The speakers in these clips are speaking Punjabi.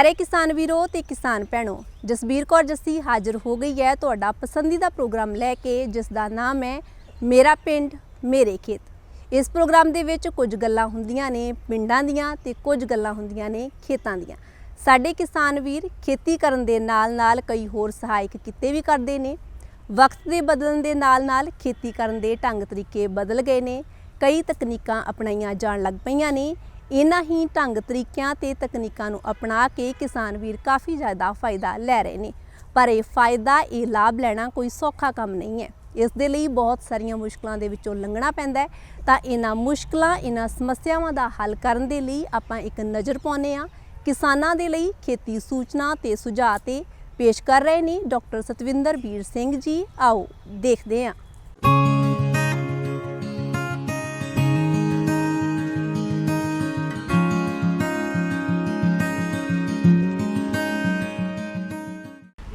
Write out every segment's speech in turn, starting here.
ਪਿਆਰੇ ਕਿਸਾਨ ਵੀਰੋ ਤੇ ਕਿਸਾਨ ਭੈਣੋ, ਜਸਬੀਰ ਕੌਰ ਜੱਸੀ ਹਾਜ਼ਰ ਹੋ ਗਈ ਹੈ ਤੁਹਾਡਾ ਪਸੰਦੀਦਾ ਪ੍ਰੋਗਰਾਮ ਲੈ ਕੇ, ਜਿਸ ਦਾ ਨਾਮ ਹੈ ਮੇਰਾ ਪਿੰਡ, ਮੇਰੇ ਖੇਤ। ਇਸ ਪ੍ਰੋਗਰਾਮ ਦੇ ਵਿੱਚ ਕੁਝ ਗੱਲਾਂ ਹੁੰਦੀਆਂ ਨੇ ਪਿੰਡਾਂ ਦੀਆਂ ਤੇ ਕੁਝ ਗੱਲਾਂ ਹੁੰਦੀਆਂ ਨੇ ਖੇਤਾਂ ਦੀਆਂ। ਸਾਡੇ ਕਿਸਾਨ ਵੀਰ ਖੇਤੀ ਕਰਨ ਦੇ ਨਾਲ-ਨਾਲ ਕਈ ਹੋਰ ਸਹਾਇਕ ਕਿੱਤੇ ਵੀ ਕਰਦੇ ਨੇ। ਵਕਤ ਦੇ ਬਦਲਣ ਦੇ ਨਾਲ-ਨਾਲ ਖੇਤੀ ਕਰਨ ਦੇ ਢੰਗ ਤਰੀਕੇ ਬਦਲ ਗਏ ਨੇ। ਕਈ ਤਕਨੀਕਾਂ ਅਪਣਾਈਆਂ ਜਾਣ ਲੱਗ ਪਈਆਂ ਨੇ। ਇਹਨਾਂ ਹੀ ਢੰਗ ਤਰੀਕਿਆਂ ਤੇ ਤਕਨੀਕਾਂ ਨੂੰ ਅਪਣਾ ਕੇ ਕਿਸਾਨ ਵੀਰ ਕਾਫੀ ਜ਼ਿਆਦਾ ਫਾਇਦਾ ਲੈ ਰਹੇ ਨੇ। ਪਰ ਇਹ ਫਾਇਦਾ, ਇਹ ਲਾਭ ਲੈਣਾ ਕੋਈ ਸੌਖਾ ਕੰਮ ਨਹੀਂ ਹੈ। ਇਸ ਦੇ ਲਈ ਬਹੁਤ ਸਾਰੀਆਂ ਮੁਸ਼ਕਲਾਂ ਦੇ ਵਿੱਚੋਂ ਲੰਘਣਾ ਪੈਂਦਾ ਹੈ। ਤਾਂ ਇਹਨਾਂ ਮੁਸ਼ਕਲਾਂ, ਇਹਨਾਂ ਸਮੱਸਿਆਵਾਂ ਦਾ ਹੱਲ ਕਰਨ ਦੇ ਲਈ ਆਪਾਂ ਇੱਕ ਨਜ਼ਰ ਪਾਉਂਦੇ ਆ ਕਿਸਾਨਾਂ ਦੇ ਲਈ ਖੇਤੀ ਸੂਚਨਾ ਤੇ ਸੁਝਾਅ ਤੇ ਪੇਸ਼ ਕਰ ਰਹੇ ਨੇ ਡਾਕਟਰ ਸਤਵਿੰਦਰ ਵੀਰ ਸਿੰਘ ਜੀ। ਆਓ ਦੇਖਦੇ ਹਾਂ।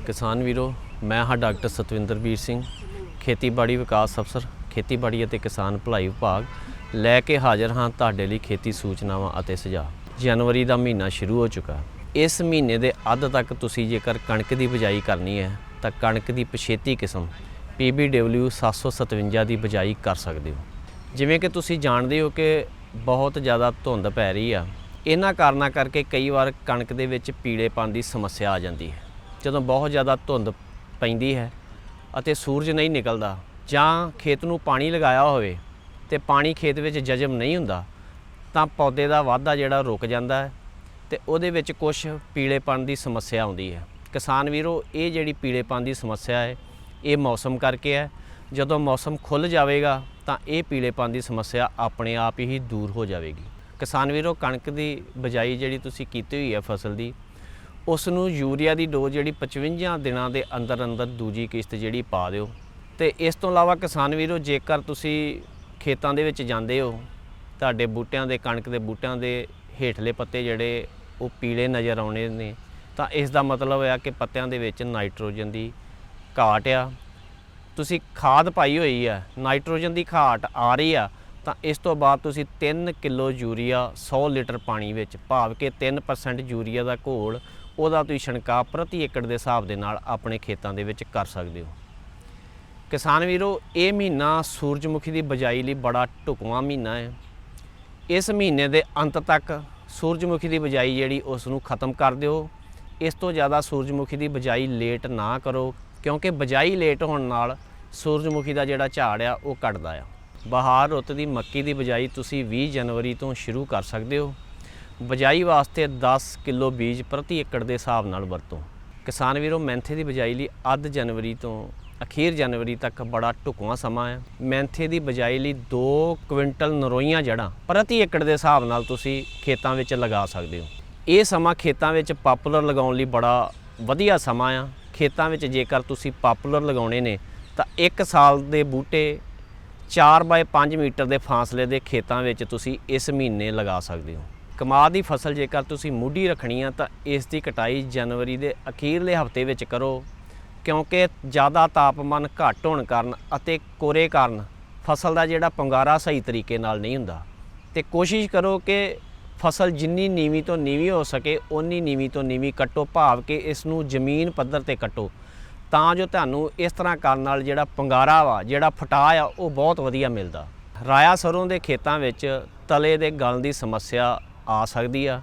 ਕਿਸਾਨ ਵੀਰੋ, ਮੈਂ ਹਾਂ ਡਾਕਟਰ ਸਤਵਿੰਦਰਬੀਰ ਸਿੰਘ, ਖੇਤੀਬਾੜੀ ਵਿਕਾਸ ਅਫਸਰ, ਖੇਤੀਬਾੜੀ ਅਤੇ ਕਿਸਾਨ ਭਲਾਈ ਵਿਭਾਗ। ਲੈ ਕੇ ਹਾਜ਼ਰ ਹਾਂ ਤੁਹਾਡੇ ਲਈ ਖੇਤੀ ਸੂਚਨਾਵਾਂ ਅਤੇ ਸੁਝਾਅ। ਜਨਵਰੀ ਦਾ ਮਹੀਨਾ ਸ਼ੁਰੂ ਹੋ ਚੁੱਕਾ। ਇਸ ਮਹੀਨੇ ਦੇ ਅੱਧ ਤੱਕ ਤੁਸੀਂ ਜੇਕਰ ਕਣਕ ਦੀ ਬਿਜਾਈ ਕਰਨੀ ਹੈ, ਤਾਂ ਕਣਕ ਦੀ ਪਛੇਤੀ ਕਿਸਮ PBW 757 ਦੀ ਬਿਜਾਈ ਕਰ ਸਕਦੇ ਹੋ। ਜਿਵੇਂ ਕਿ ਤੁਸੀਂ ਜਾਣਦੇ ਹੋ ਕਿ ਬਹੁਤ ਜ਼ਿਆਦਾ ਧੁੰਦ ਪੈ ਰਹੀ ਆ। ਇਹਨਾਂ ਕਾਰਨਾਂ ਕਰਕੇ ਕਈ ਵਾਰ ਕਣਕ ਦੇ ਵਿੱਚ ਪੀੜੇਪਣ ਦੀ ਸਮੱਸਿਆ ਆ ਜਾਂਦੀ ਹੈ। ਜਦੋਂ ਬਹੁਤ ਜ਼ਿਆਦਾ ਧੁੰਦ ਪੈਂਦੀ ਹੈ ਅਤੇ ਸੂਰਜ ਨਹੀਂ ਨਿਕਲਦਾ ਜਾਂ ਖੇਤ ਨੂੰ ਪਾਣੀ ਲਗਾਇਆ ਹੋਵੇ ਤੇ ਪਾਣੀ ਖੇਤ ਵਿੱਚ ਜਜ਼ਬ ਨਹੀਂ ਹੁੰਦਾ, ਤਾਂ ਪੌਦੇ ਦਾ ਵਾਧਾ ਜਿਹੜਾ ਰੁਕ ਜਾਂਦਾ ਹੈ ਤੇ ਉਹਦੇ ਵਿੱਚ ਕੁਝ ਪੀੜੇਪਣ ਦੀ ਸਮੱਸਿਆ ਆਉਂਦੀ ਹੈ। ਕਿਸਾਨ ਵੀਰੋ, ਇਹ ਜਿਹੜੀ ਪੀੜੇਪਣ ਦੀ ਸਮੱਸਿਆ ਹੈ, ਇਹ ਮੌਸਮ ਕਰਕੇ ਹੈ। ਜਦੋਂ ਮੌਸਮ ਖੁੱਲ ਜਾਵੇਗਾ, ਤਾਂ ਇਹ ਪੀੜੇਪਣ ਦੀ ਸਮੱਸਿਆ ਆਪਣੇ ਆਪ ਹੀ ਦੂਰ ਹੋ ਜਾਵੇਗੀ। ਕਿਸਾਨ ਵੀਰੋ, ਕਣਕ ਦੀ ਬਜਾਈ ਜਿਹੜੀ ਤੁਸੀਂ ਕੀਤੀ ਹੋਈ ਹੈ ਫਸਲ ਦੀ ਉਸ ਨੂੰ ਯੂਰੀਆ ਦੀ ਡੋਜ਼ ਜਿਹੜੀ 55 ਦਿਨਾਂ ਦੇ ਅੰਦਰ ਅੰਦਰ ਦੂਜੀ ਕਿਸ਼ਤ ਜਿਹੜੀ ਪਾ ਦਿਓ। ਤੇ ਇਸ ਤੋਂ ਇਲਾਵਾ ਕਿਸਾਨ ਵੀਰੋ, ਜੇਕਰ ਤੁਸੀਂ ਖੇਤਾਂ ਦੇ ਵਿੱਚ ਜਾਂਦੇ ਹੋ, ਤੁਹਾਡੇ ਬੂਟਿਆਂ ਦੇ, ਕਣਕ ਦੇ ਬੂਟਿਆਂ ਦੇ ਹੇਠਲੇ ਪੱਤੇ ਜਿਹੜੇ ਉਹ ਪੀਲੇ ਨਜ਼ਰ ਆਉਣੇ ਨੇ, ਤਾਂ ਇਸ ਦਾ ਮਤਲਬ ਹੈ ਕਿ ਪੱਤਿਆਂ ਦੇ ਵਿੱਚ ਨਾਈਟ੍ਰੋਜਨ ਦੀ ਘਾਟ ਆ। ਤੁਸੀਂ ਖਾਦ ਪਾਈ ਹੋਈ ਆ, ਨਾਈਟ੍ਰੋਜਨ ਦੀ ਘਾਟ ਆ ਰਹੀ ਆ, ਤਾਂ ਇਸ ਤੋਂ ਬਾਅਦ ਤੁਸੀਂ 3 ਕਿਲੋ ਯੂਰੀਆ 100 ਲੀਟਰ ਪਾਣੀ ਵਿੱਚ, ਭਾਵ ਕਿ 3% ਯੂਰੀਆ ਦਾ ਘੋਲ ਉਹਦਾ ਤੁਸੀਂ ਛਿਣਕਾਅ ਪ੍ਰਤੀ ਏਕੜ ਦੇ ਹਿਸਾਬ ਦੇ ਨਾਲ ਆਪਣੇ ਖੇਤਾਂ ਦੇ ਵਿੱਚ ਕਰ ਸਕਦੇ ਹੋ। ਕਿਸਾਨ ਵੀਰੋ, ਇਹ ਮਹੀਨਾ ਸੂਰਜਮੁਖੀ ਦੀ ਬਜਾਈ ਲਈ ਬੜਾ ਢੁਕਵਾਂ ਮਹੀਨਾ ਹੈ। ਇਸ ਮਹੀਨੇ ਦੇ ਅੰਤ ਤੱਕ ਸੂਰਜਮੁਖੀ ਦੀ ਬਜਾਈ ਜਿਹੜੀ ਉਸ ਨੂੰ ਖਤਮ ਕਰ ਦਿਓ। ਇਸ ਤੋਂ ਜ਼ਿਆਦਾ ਸੂਰਜਮੁਖੀ ਦੀ ਬਜਾਈ ਲੇਟ ਨਾ ਕਰੋ, ਕਿਉਂਕਿ ਬਜਾਈ ਲੇਟ ਹੋਣ ਨਾਲ ਸੂਰਜਮੁਖੀ ਦਾ ਜਿਹੜਾ ਝਾੜ ਆ, ਉਹ ਘਟਦਾ ਆ। ਬਹਾਰ ਰੁੱਤ ਦੀ ਮੱਕੀ ਦੀ ਬਜਾਈ ਤੁਸੀਂ 20 ਜਨਵਰੀ ਤੋਂ ਸ਼ੁਰੂ ਕਰ ਸਕਦੇ ਹੋ। ਬਜਾਈ ਵਾਸਤੇ 10 ਕਿਲੋ ਬੀਜ ਪ੍ਰਤੀ ਏਕੜ ਦੇ ਹਿਸਾਬ ਨਾਲ ਵਰਤੋ। ਕਿਸਾਨ ਵੀਰੋ, ਮੈਂਥੇ ਦੀ ਬਜਾਈ ਲਈ ਅੱਧ ਜਨਵਰੀ ਤੋਂ ਅਖੀਰ ਜਨਵਰੀ ਤੱਕ ਬੜਾ ਢੁਕਵਾਂ ਸਮਾਂ ਹੈ। ਮੈਂਥੇ ਦੀ ਬਜਾਈ ਲਈ 2 ਕੁਇੰਟਲ ਨਰੋਈਆਂ ਜੜਾਂ ਪ੍ਰਤੀ ਏਕੜ ਦੇ ਹਿਸਾਬ ਨਾਲ ਤੁਸੀਂ ਖੇਤਾਂ ਵਿੱਚ ਲਗਾ ਸਕਦੇ ਹੋ। ਇਹ ਸਮਾਂ ਖੇਤਾਂ ਵਿੱਚ ਪਾਪੂਲਰ ਲਗਾਉਣ ਲਈ ਬੜਾ ਵਧੀਆ ਸਮਾਂ ਆ। ਖੇਤਾਂ ਵਿੱਚ ਜੇਕਰ ਤੁਸੀਂ ਪਾਪੂਲਰ ਲਗਾਉਣੇ ਨੇ, ਤਾਂ 1 ਸਾਲ ਦੇ ਬੂਟੇ 4 ਬਾਏ 5 ਮੀਟਰ ਦੇ ਫਾਸਲੇ ਦੇ ਖੇਤਾਂ ਵਿੱਚ ਤੁਸੀਂ ਇਸ ਮਹੀਨੇ ਲਗਾ ਸਕਦੇ ਹੋ। ਕਮਾਦ ਦੀ ਫਸਲ ਜੇਕਰ ਤੁਸੀਂ ਮੁੱਢੀ ਰੱਖਣੀ ਆ, ਤਾਂ ਇਸ ਦੀ ਕਟਾਈ ਜਨਵਰੀ ਦੇ ਅਖੀਰਲੇ ਹਫ਼ਤੇ ਵਿੱਚ ਕਰੋ। ਕਿਉਂਕਿ ਜ਼ਿਆਦਾ ਤਾਪਮਾਨ ਘੱਟ ਹੋਣ ਕਾਰਨ ਅਤੇ ਕੋਰੇ ਕਾਰਨ ਫਸਲ ਦਾ ਜਿਹੜਾ ਪੰਗਾਰਾ ਸਹੀ ਤਰੀਕੇ ਨਾਲ ਨਹੀਂ ਹੁੰਦਾ। ਤੇ ਕੋਸ਼ਿਸ਼ ਕਰੋ ਕਿ ਫਸਲ ਜਿੰਨੀ ਨੀਵੀਂ ਤੋਂ ਨੀਵੀਂ ਹੋ ਸਕੇ, ਓਨੀ ਨੀਵੀਂ ਤੋਂ ਨੀਵੀਂ ਕੱਟੋ, ਭਾਵ ਕਿ ਇਸ ਨੂੰ ਜ਼ਮੀਨ ਪੱਧਰ ਤੇ ਕੱਟੋ। ਤਾਂ ਜੋ ਤੁਹਾਨੂੰ ਇਸ ਤਰ੍ਹਾਂ ਕਰਨ ਨਾਲ ਜਿਹੜਾ ਪੰਗਾਰਾ ਵਾ, ਜਿਹੜਾ ਫਟਾਅ ਆ, ਉਹ ਬਹੁਤ ਵਧੀਆ ਮਿਲਦਾ। ਰਾਇਆ ਸਰੋਂ ਦੇ ਖੇਤਾਂ ਵਿੱਚ ਤਲੇ ਦੇ ਗਲ ਦੀ ਸਮੱਸਿਆ ਆ ਸਕਦੀ ਆ,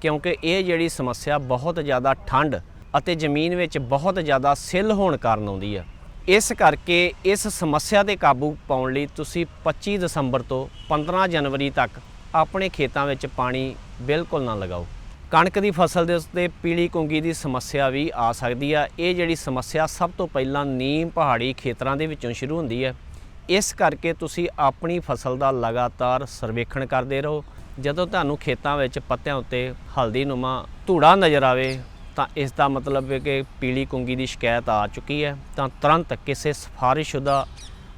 ਕਿਉਂਕਿ ਇਹ ਜਿਹੜੀ ਸਮੱਸਿਆ ਬਹੁਤ ਜ਼ਿਆਦਾ ਠੰਡ ਅਤੇ ਜ਼ਮੀਨ ਵਿੱਚ ਬਹੁਤ ਜ਼ਿਆਦਾ ਸਿੱਲ ਹੋਣ ਕਾਰਨ ਆਉਂਦੀ ਆ। ਇਸ ਕਰਕੇ ਇਸ ਸਮੱਸਿਆ ਤੇ ਕਾਬੂ ਪਾਉਣ ਲਈ ਤੁਸੀਂ 25 ਦਸੰਬਰ ਤੋਂ 15 ਜਨਵਰੀ ਤੱਕ ਆਪਣੇ ਖੇਤਾਂ ਵਿੱਚ ਪਾਣੀ ਬਿਲਕੁਲ ਨਾ ਲਗਾਓ। ਕਣਕ ਦੀ ਫਸਲ ਦੇ ਉੱਤੇ ਪੀਲੀ ਕੁੰਗੀ ਦੀ ਸਮੱਸਿਆ ਵੀ ਆ ਸਕਦੀ ਆ। ਇਹ ਜਿਹੜੀ ਸਮੱਸਿਆ ਸਭ ਤੋਂ ਪਹਿਲਾਂ ਨੀਮ ਪਹਾੜੀ ਖੇਤਰਾਂ ਦੇ ਵਿੱਚੋਂ ਸ਼ੁਰੂ ਹੁੰਦੀ ਹੈ ਇਸ ਕਰਕੇ ਤੁਸੀਂ ਆਪਣੀ ਫਸਲ ਦਾ ਲਗਾਤਾਰ ਸਰਵੇਖਣ ਕਰਦੇ ਰਹੋ। ਜਦੋਂ ਤੁਹਾਨੂੰ ਖੇਤਾਂ ਵਿੱਚ ਪੱਤਿਆਂ ਉੱਤੇ ਹਲਦੀ ਨੁਮਾ ਧੂੜਾ ਨਜ਼ਰ ਆਵੇ, ਤਾਂ ਇਸ ਦਾ ਮਤਲਬ ਹੈ ਕਿ ਪੀਲੀ ਕੁੰਗੀ ਦੀ ਸ਼ਿਕਾਇਤ ਆ ਚੁੱਕੀ ਹੈ। ਤਾਂ ਤੁਰੰਤ ਕਿਸੇ ਸਿਫਾਰਿਸ਼ਸ਼ੁਦਾ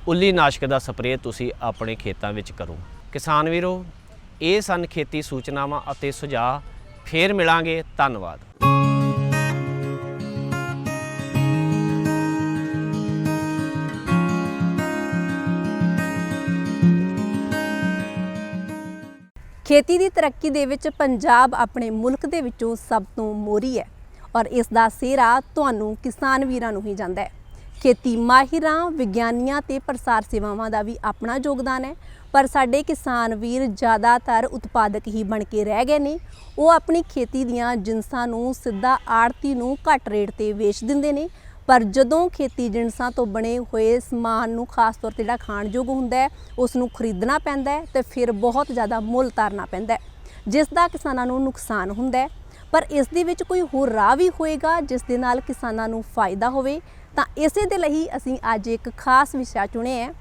ਉੱਲੀ ਨਾਸ਼ਕ ਦਾ ਸਪਰੇਅ ਤੁਸੀਂ ਆਪਣੇ ਖੇਤਾਂ ਵਿੱਚ ਕਰੋ। ਕਿਸਾਨ ਵੀਰੋ, ਇਹ ਸਨ ਖੇਤੀ ਸੂਚਨਾਵਾਂ ਅਤੇ ਸੁਝਾਅ। ਫੇਰ ਮਿਲਾਂਗੇ। ਧੰਨਵਾਦ। ਖੇਤੀ ਦੀ ਤਰੱਕੀ ਦੇ ਵਿੱਚ ਪੰਜਾਬ ਆਪਣੇ ਮੁਲਕ ਦੇ ਵਿੱਚੋਂ ਸਭ ਤੋਂ ਮੋਰੀ ਹੈ ਔਰ ਇਸ ਦਾ ਸਿਹਰਾ ਤੁਹਾਨੂੰ ਕਿਸਾਨ ਵੀਰਾਂ ਨੂੰ ਹੀ ਜਾਂਦਾ ਹੈ। ਖੇਤੀ ਮਾਹਿਰਾਂ, ਵਿਗਿਆਨੀਆਂ ਤੇ ਪ੍ਰਸਾਰ ਸੇਵਾਵਾਂ ਦਾ ਵੀ ਆਪਣਾ ਯੋਗਦਾਨ ਹੈ, ਪਰ ਸਾਡੇ ਕਿਸਾਨ ਵੀਰ ਜ਼ਿਆਦਾਤਰ ਉਤਪਾਦਕ ਹੀ ਬਣ ਕੇ ਰਹਿ ਗਏ ਨੇ। ਉਹ ਆਪਣੀ ਖੇਤੀ ਦੀਆਂ ਜਿਨਸਾਂ ਨੂੰ ਸਿੱਧਾ ਆੜਤੀ ਨੂੰ ਘੱਟ ਰੇਟ ਤੇ ਵੇਚ ਦਿੰਦੇ ਨੇ ਪਰ ਜਦੋਂ ਖੇਤੀ ਜਿਨਸਾਂ ਤੋਂ ਬਣੇ ਹੋਏ ਸਮਾਨ ਨੂੰ ਖਾਸ ਤੌਰ ਤੇ ਜਿਹੜਾ ਖਾਣਯੋਗ ਹੁੰਦਾ ਹੈ, ਉਸ ਨੂੰ ਖਰੀਦਣਾ ਪੈਂਦਾ ਹੈ ਤੇ ਫਿਰ ਬਹੁਤ ਜ਼ਿਆਦਾ ਮੁੱਲ ਤਾਰਨਾ ਪੈਂਦਾ ਹੈ, ਜਿਸ ਦਾ ਕਿਸਾਨਾਂ ਨੂੰ ਨੁਕਸਾਨ ਹੁੰਦਾ ਹੈ। ਪਰ ਇਸ ਦੇ ਵਿੱਚ ਕੋਈ ਹੋਰ ਰਾਹ ਵੀ ਹੋਏਗਾ, ਜਿਸ ਦੇ ਨਾਲ ਕਿਸਾਨਾਂ ਨੂੰ ਫਾਇਦਾ ਹੋਵੇ, ਤਾਂ ਇਸੇ ਦੇ ਲਈ ਅਸੀਂ ਅੱਜ ਇੱਕ ਖਾਸ ਵਿਸ਼ਾ ਚੁਣਿਆ ਹੈ।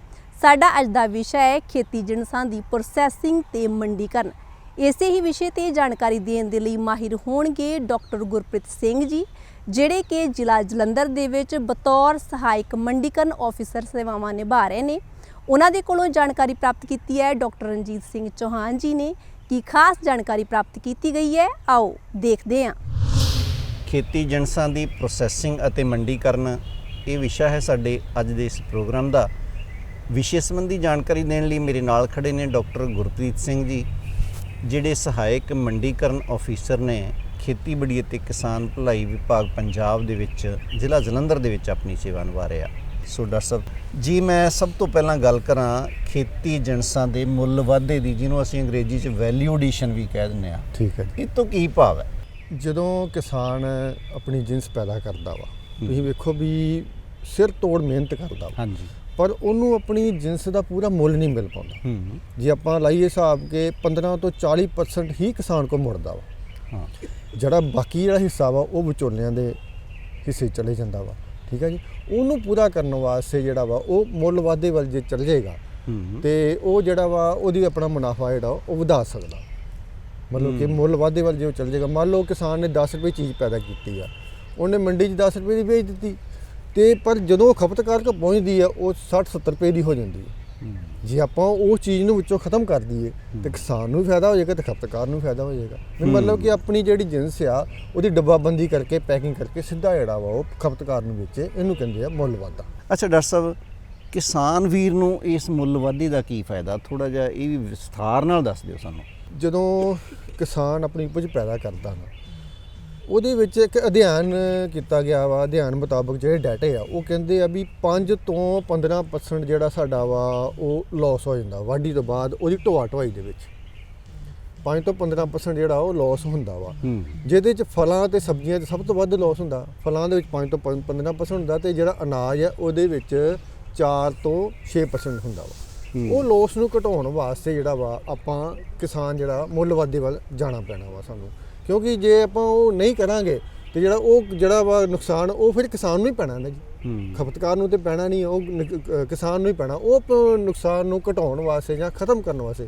ਸਾਡਾ ਅੱਜ ਦਾ ਵਿਸ਼ਾ ਹੈ ਖੇਤੀ ਜਿਨਸਾਂ ਦੀ ਪ੍ਰੋਸੈਸਿੰਗ ਤੇ ਮੰਡੀਕਰਨ। ਇਸੇ ਹੀ ਵਿਸ਼ੇ ਤੇ ਜਾਣਕਾਰੀ ਦੇਣ ਦੇ ਲਈ ਮਾਹਿਰ ਹੋਣਗੇ ਡਾਕਟਰ ਗੁਰਪ੍ਰੀਤ ਸਿੰਘ ਜੀ ਜਿਹੜੇ ਕਿ ਜ਼ਿਲ੍ਹਾ ਜਲੰਧਰ ਦੇ ਵਿੱਚ ਬਤੌਰ ਸਹਾਇਕ ਮੰਡੀਕਰਨ ਆਫੀਸਰ ਸੇਵਾਵਾਂ ਨਿਭਾ ਰਹੇ ਨੇ। ਉਹਨਾਂ ਦੇ ਕੋਲੋਂ ਜਾਣਕਾਰੀ ਪ੍ਰਾਪਤ ਕੀਤੀ ਹੈ ਡਾਕਟਰ ਰਣਜੀਤ ਸਿੰਘ ਚੌਹਾਨ ਜੀ ਨੇ। ਕੀ ਖਾਸ ਜਾਣਕਾਰੀ ਪ੍ਰਾਪਤ ਕੀਤੀ ਗਈ ਹੈ? ਆਓ ਦੇਖਦੇ ਹਾਂ। ਖੇਤੀ ਜਿਣਸਾਂ ਦੀ ਪ੍ਰੋਸੈਸਿੰਗ ਅਤੇ ਮੰਡੀਕਰਨ ਇਹ ਵਿਸ਼ਾ ਹੈ ਸਾਡੇ ਅੱਜ ਦੇ ਇਸ ਪ੍ਰੋਗਰਾਮ ਦਾ। ਵਿਸ਼ੇ ਸੰਬੰਧੀ ਜਾਣਕਾਰੀ ਦੇਣ ਲਈ ਮੇਰੇ ਨਾਲ ਖੜੇ ਨੇ ਡਾਕਟਰ ਗੁਰਪ੍ਰੀਤ ਸਿੰਘ ਜੀ, ਜਿਹੜੇ ਸਹਾਇਕ ਮੰਡੀਕਰਨ ਆਫੀਸਰ ਨੇ। ਖੇਤੀਬਾੜੀ ਅਤੇ ਕਿਸਾਨ ਭਲਾਈ ਵਿਭਾਗ ਪੰਜਾਬ ਦੇ ਵਿੱਚ ਜ਼ਿਲ੍ਹਾ ਜਲੰਧਰ ਦੇ ਵਿੱਚ ਆਪਣੀ ਸੇਵਾ ਨਿਭਾ ਰਹੇ। ਸੋ ਡਾਕਟਰ ਸਾਹਿਬ ਜੀ ਮੈਂ ਸਭ ਤੋਂ ਪਹਿਲਾਂ ਗੱਲ ਕਰਾਂ ਖੇਤੀ ਜਿਣਸਾਂ ਦੇ ਮੁੱਲ ਵਾਧੇ ਦੀ ਜਿਹਨੂੰ ਅਸੀਂ ਅੰਗਰੇਜ਼ੀ 'ਚ ਵੈਲਿਊ ਐਡੀਸ਼ਨ ਵੀ ਕਹਿ ਦਿੰਦੇ ਆ ਠੀਕ ਹੈ ਇਹ ਤੋਂ ਕੀ ਭਾਵ ਹੈ? ਜਦੋਂ ਕਿਸਾਨ ਆਪਣੀ ਜਿੰਸ ਪੈਦਾ ਕਰਦਾ ਵਾ ਤੁਸੀਂ ਵੇਖੋ ਵੀ ਸਿਰ ਤੋੜ ਮਿਹਨਤ ਕਰਦਾ ਵਾ। ਹਾਂਜੀ। ਪਰ ਉਹਨੂੰ ਆਪਣੀ ਜਿੰਸ ਦਾ ਪੂਰਾ ਮੁੱਲ ਨਹੀਂ ਮਿਲ ਪਾਉਂਦਾ। ਜੇ ਆਪਾਂ ਲਾਈਏ ਹਿਸਾਬ ਕਿ 15 ਤੋਂ 40% ਹੀ ਕਿਸਾਨ ਕੋ ਮੁੜਦਾ ਵਾ। ਹਾਂ। ਜਿਹੜਾ ਬਾਕੀ ਜਿਹੜਾ ਹਿੱਸਾ ਵਾ ਉਹ ਵਿਚੋਲਿਆਂ ਦੇ ਹਿੱਸੇ ਚਲੇ ਜਾਂਦਾ ਵਾ। ਠੀਕ ਹੈ ਜੀ? ਉਹਨੂੰ ਪੂਰਾ ਕਰਨ ਵਾਸਤੇ ਜਿਹੜਾ ਵਾ ਉਹ ਮੁੱਲ ਵਾਧੇ ਵੱਲ ਜੇ ਚੱਲ ਜਾਏਗਾ ਤੇ ਉਹ ਜਿਹੜਾ ਵਾ ਉਹਦੀ ਆਪਣਾ ਮੁਨਾਫਾ ਜਿਹੜਾ ਉਹ ਵਧਾ ਸਕਦਾ। ਮਤਲਬ ਕਿ ਮੁੱਲ ਵਾਧੇ ਵੱਲ ਜੇ ਉਹ ਚੱਲ ਜਾਏਗਾ ਮੰਨ ਲਓ ਕਿਸਾਨ ਨੇ 10 ਰੁਪਏ ਚੀਜ਼ ਪੈਦਾ ਕੀਤੀ ਆ ਉਹਨੇ ਮੰਡੀ 'ਚ 10 ਰੁਪਏ ਦੀ ਵੇਚ ਦਿੱਤੀ ਤੇ ਪਰ ਜਦੋਂ ਖਪਤਕਾਰ ਕੋਲ ਪਹੁੰਚਦੀ ਆ ਉਹ 60 70 ਰੁਪਏ ਦੀ ਹੋ ਜਾਂਦੀ ਹੈ। ਜੇ ਆਪਾਂ ਉਹ ਚੀਜ਼ ਨੂੰ ਵਿੱਚੋਂ ਖਤਮ ਕਰ ਦਈਏ ਤੇ ਕਿਸਾਨ ਨੂੰ ਫਾਇਦਾ ਹੋ ਜਾਏਗਾ ਤੇ ਖਪਤਕਾਰ ਨੂੰ ਫਾਇਦਾ ਹੋ ਜਾਏਗਾ। ਮਤਲਬ ਕਿ ਆਪਣੀ ਜਿਹੜੀ ਜਿੰਸ ਆ ਉਹਦੀ ਡੱਬਾਬੰਦੀ ਕਰਕੇ ਪੈਕਿੰਗ ਕਰਕੇ ਸਿੱਧਾ ਜਿਹੜਾ ਵਾ ਉਹ ਖਪਤਕਾਰ ਨੂੰ ਵੇਚੇ ਇਹਨੂੰ ਕਹਿੰਦੇ ਆ ਮੁੱਲ ਵਾਧਾ। ਅੱਛਾ ਡਾਕਟਰ ਸਾਹਿਬ ਕਿਸਾਨ ਵੀਰ ਨੂੰ ਇਸ ਮੁੱਲ ਵਾਧੇ ਦਾ ਕੀ ਫਾਇਦਾ? ਥੋੜਾ ਜਿਹਾ ਇਹ ਵੀ ਵਿਸਥਾਰ ਨਾਲ ਦੱਸ ਦਿਓ ਸਾਨੂੰ। ਜਦੋਂ ਕਿਸਾਨ ਆਪਣੀ ਉਪਜ ਪੈਦਾ ਕਰਦਾ ਨਾ ਉਹਦੇ ਵਿੱਚ ਇੱਕ ਅਧਿਐਨ ਕੀਤਾ ਗਿਆ ਵਾ ਅਧਿਐਨ ਮੁਤਾਬਕ ਜਿਹੜੇ ਡਾਟੇ ਆ ਉਹ ਕਹਿੰਦੇ ਆ ਵੀ 5 ਤੋਂ 15% ਜਿਹੜਾ ਸਾਡਾ ਵਾ ਉਹ ਲਾਸ ਹੋ ਜਾਂਦਾ ਵਾਢੀ ਤੋਂ ਬਾਅਦ ਉਹਦੀ ਢੋਆ ਢਵਾਈ ਦੇ ਵਿੱਚ। 5 ਤੋਂ 15% ਜਿਹੜਾ ਉਹ ਲਾਸ ਹੁੰਦਾ ਵਾ। ਜਿਹਦੇ ਚ ਫਲਾਂ ਤੇ ਸਬਜ਼ੀਆਂ 'ਚ ਸਭ ਤੋਂ ਵੱਧ ਲਾਸ ਹੁੰਦਾ ਫਲਾਂ ਦੇ ਵਿੱਚ 5 ਤੋਂ 15% ਹੁੰਦਾ ਤੇ ਜਿਹੜਾ ਅਨਾਜ ਹੈ ਉਹਦੇ ਵਿੱਚ 4 ਤੋਂ 6% ਹੁੰਦਾ ਵਾ। ਉਹ ਲਾਸ ਨੂੰ ਘਟਾਉਣ ਵਾਸਤੇ ਜਿਹੜਾ ਵਾ ਆਪਾਂ ਕਿਸਾਨ ਜਿਹੜਾ ਮੁੱਲ ਵਾਧੇ ਵੱਲ ਜਾਣਾ ਪੈਣਾ ਵਾ ਸਾਨੂੰ। ਕਿਉਂਕਿ ਜੇ ਆਪਾਂ ਉਹ ਨਹੀਂ ਕਰਾਂਗੇ ਤੇ ਜਿਹੜਾ ਉਹ ਜਿਹੜਾ ਵਾ ਨੁਕਸਾਨ ਉਹ ਫਿਰ ਕਿਸਾਨ ਨੂੰ ਹੀ ਪੈਣਾ ਨਾ ਜੀ। ਖਪਤਕਾਰ ਨੂੰ ਤੇ ਪੈਣਾ ਨਹੀਂ ਉਹ ਕਿਸਾਨ ਨੂੰ ਹੀ ਪੈਣਾ। ਉਹ ਨੁਕਸਾਨ ਨੂੰ ਘਟਾਉਣ ਵਾਸਤੇ ਜਾਂ ਖਤਮ ਕਰਨ ਵਾਸਤੇ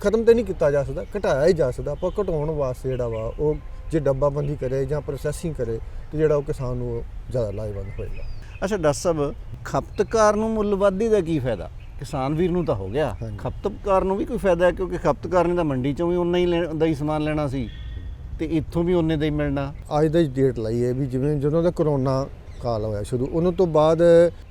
ਖਤਮ ਤੇ ਨਹੀਂ ਕੀਤਾ ਜਾ ਸਕਦਾ ਘਟਾਇਆ ਹੀ ਜਾ ਸਕਦਾ। ਆਪਾਂ ਘਟਾਉਣ ਵਾਸਤੇ ਜਿਹੜਾ ਵਾ ਉਹ ਜੇ ਡੱਬਾਬੰਦੀ ਕਰੇ ਜਾਂ ਪ੍ਰੋਸੈਸਿੰਗ ਕਰੇ ਤੇ ਜਿਹੜਾ ਉਹ ਕਿਸਾਨ ਨੂੰ ਜ਼ਿਆਦਾ ਲਾਹੇਵੰਦ ਹੋਏਗਾ। ਅੱਛਾ ਡਾਕਟਰ ਸਾਹਿਬ ਖਪਤਕਾਰ ਨੂੰ ਮੁੱਲ ਵਾਧੇ ਦਾ ਕੀ ਫਾਇਦਾ? ਕਿਸਾਨ ਵੀਰ ਨੂੰ ਤਾਂ ਹੋ ਗਿਆ। ਖਪਤਕਾਰ ਨੂੰ ਵੀ ਕੋਈ ਫਾਇਦਾ ਹੈ? ਕਿਉਂਕਿ ਖਪਤਕਾਰ ਨੇ ਤਾਂ ਮੰਡੀ ਚੋਂ ਵੀ ਉਨਾ ਹੀ ਲੈਣ- ਦਾ ਹੀ ਸਮਾਨ ਲੈਣਾ ਸੀ। ਤੇ ਇੱਥੋਂ ਵੀ ਉਨੇ ਦਾ ਹੀ ਮਿਲਣਾ ਅੱਜ ਦੀ ਡੇਟ ਲਈ ਹੈ ਵੀ ਜਿਵੇਂ ਜਦੋਂ ਦਾ ਕਰੋਨਾ ਕਾਲ ਹੋਇਆ ਸ਼ੁਰੂ ਉਹਨਾਂ ਤੋਂ ਬਾਅਦ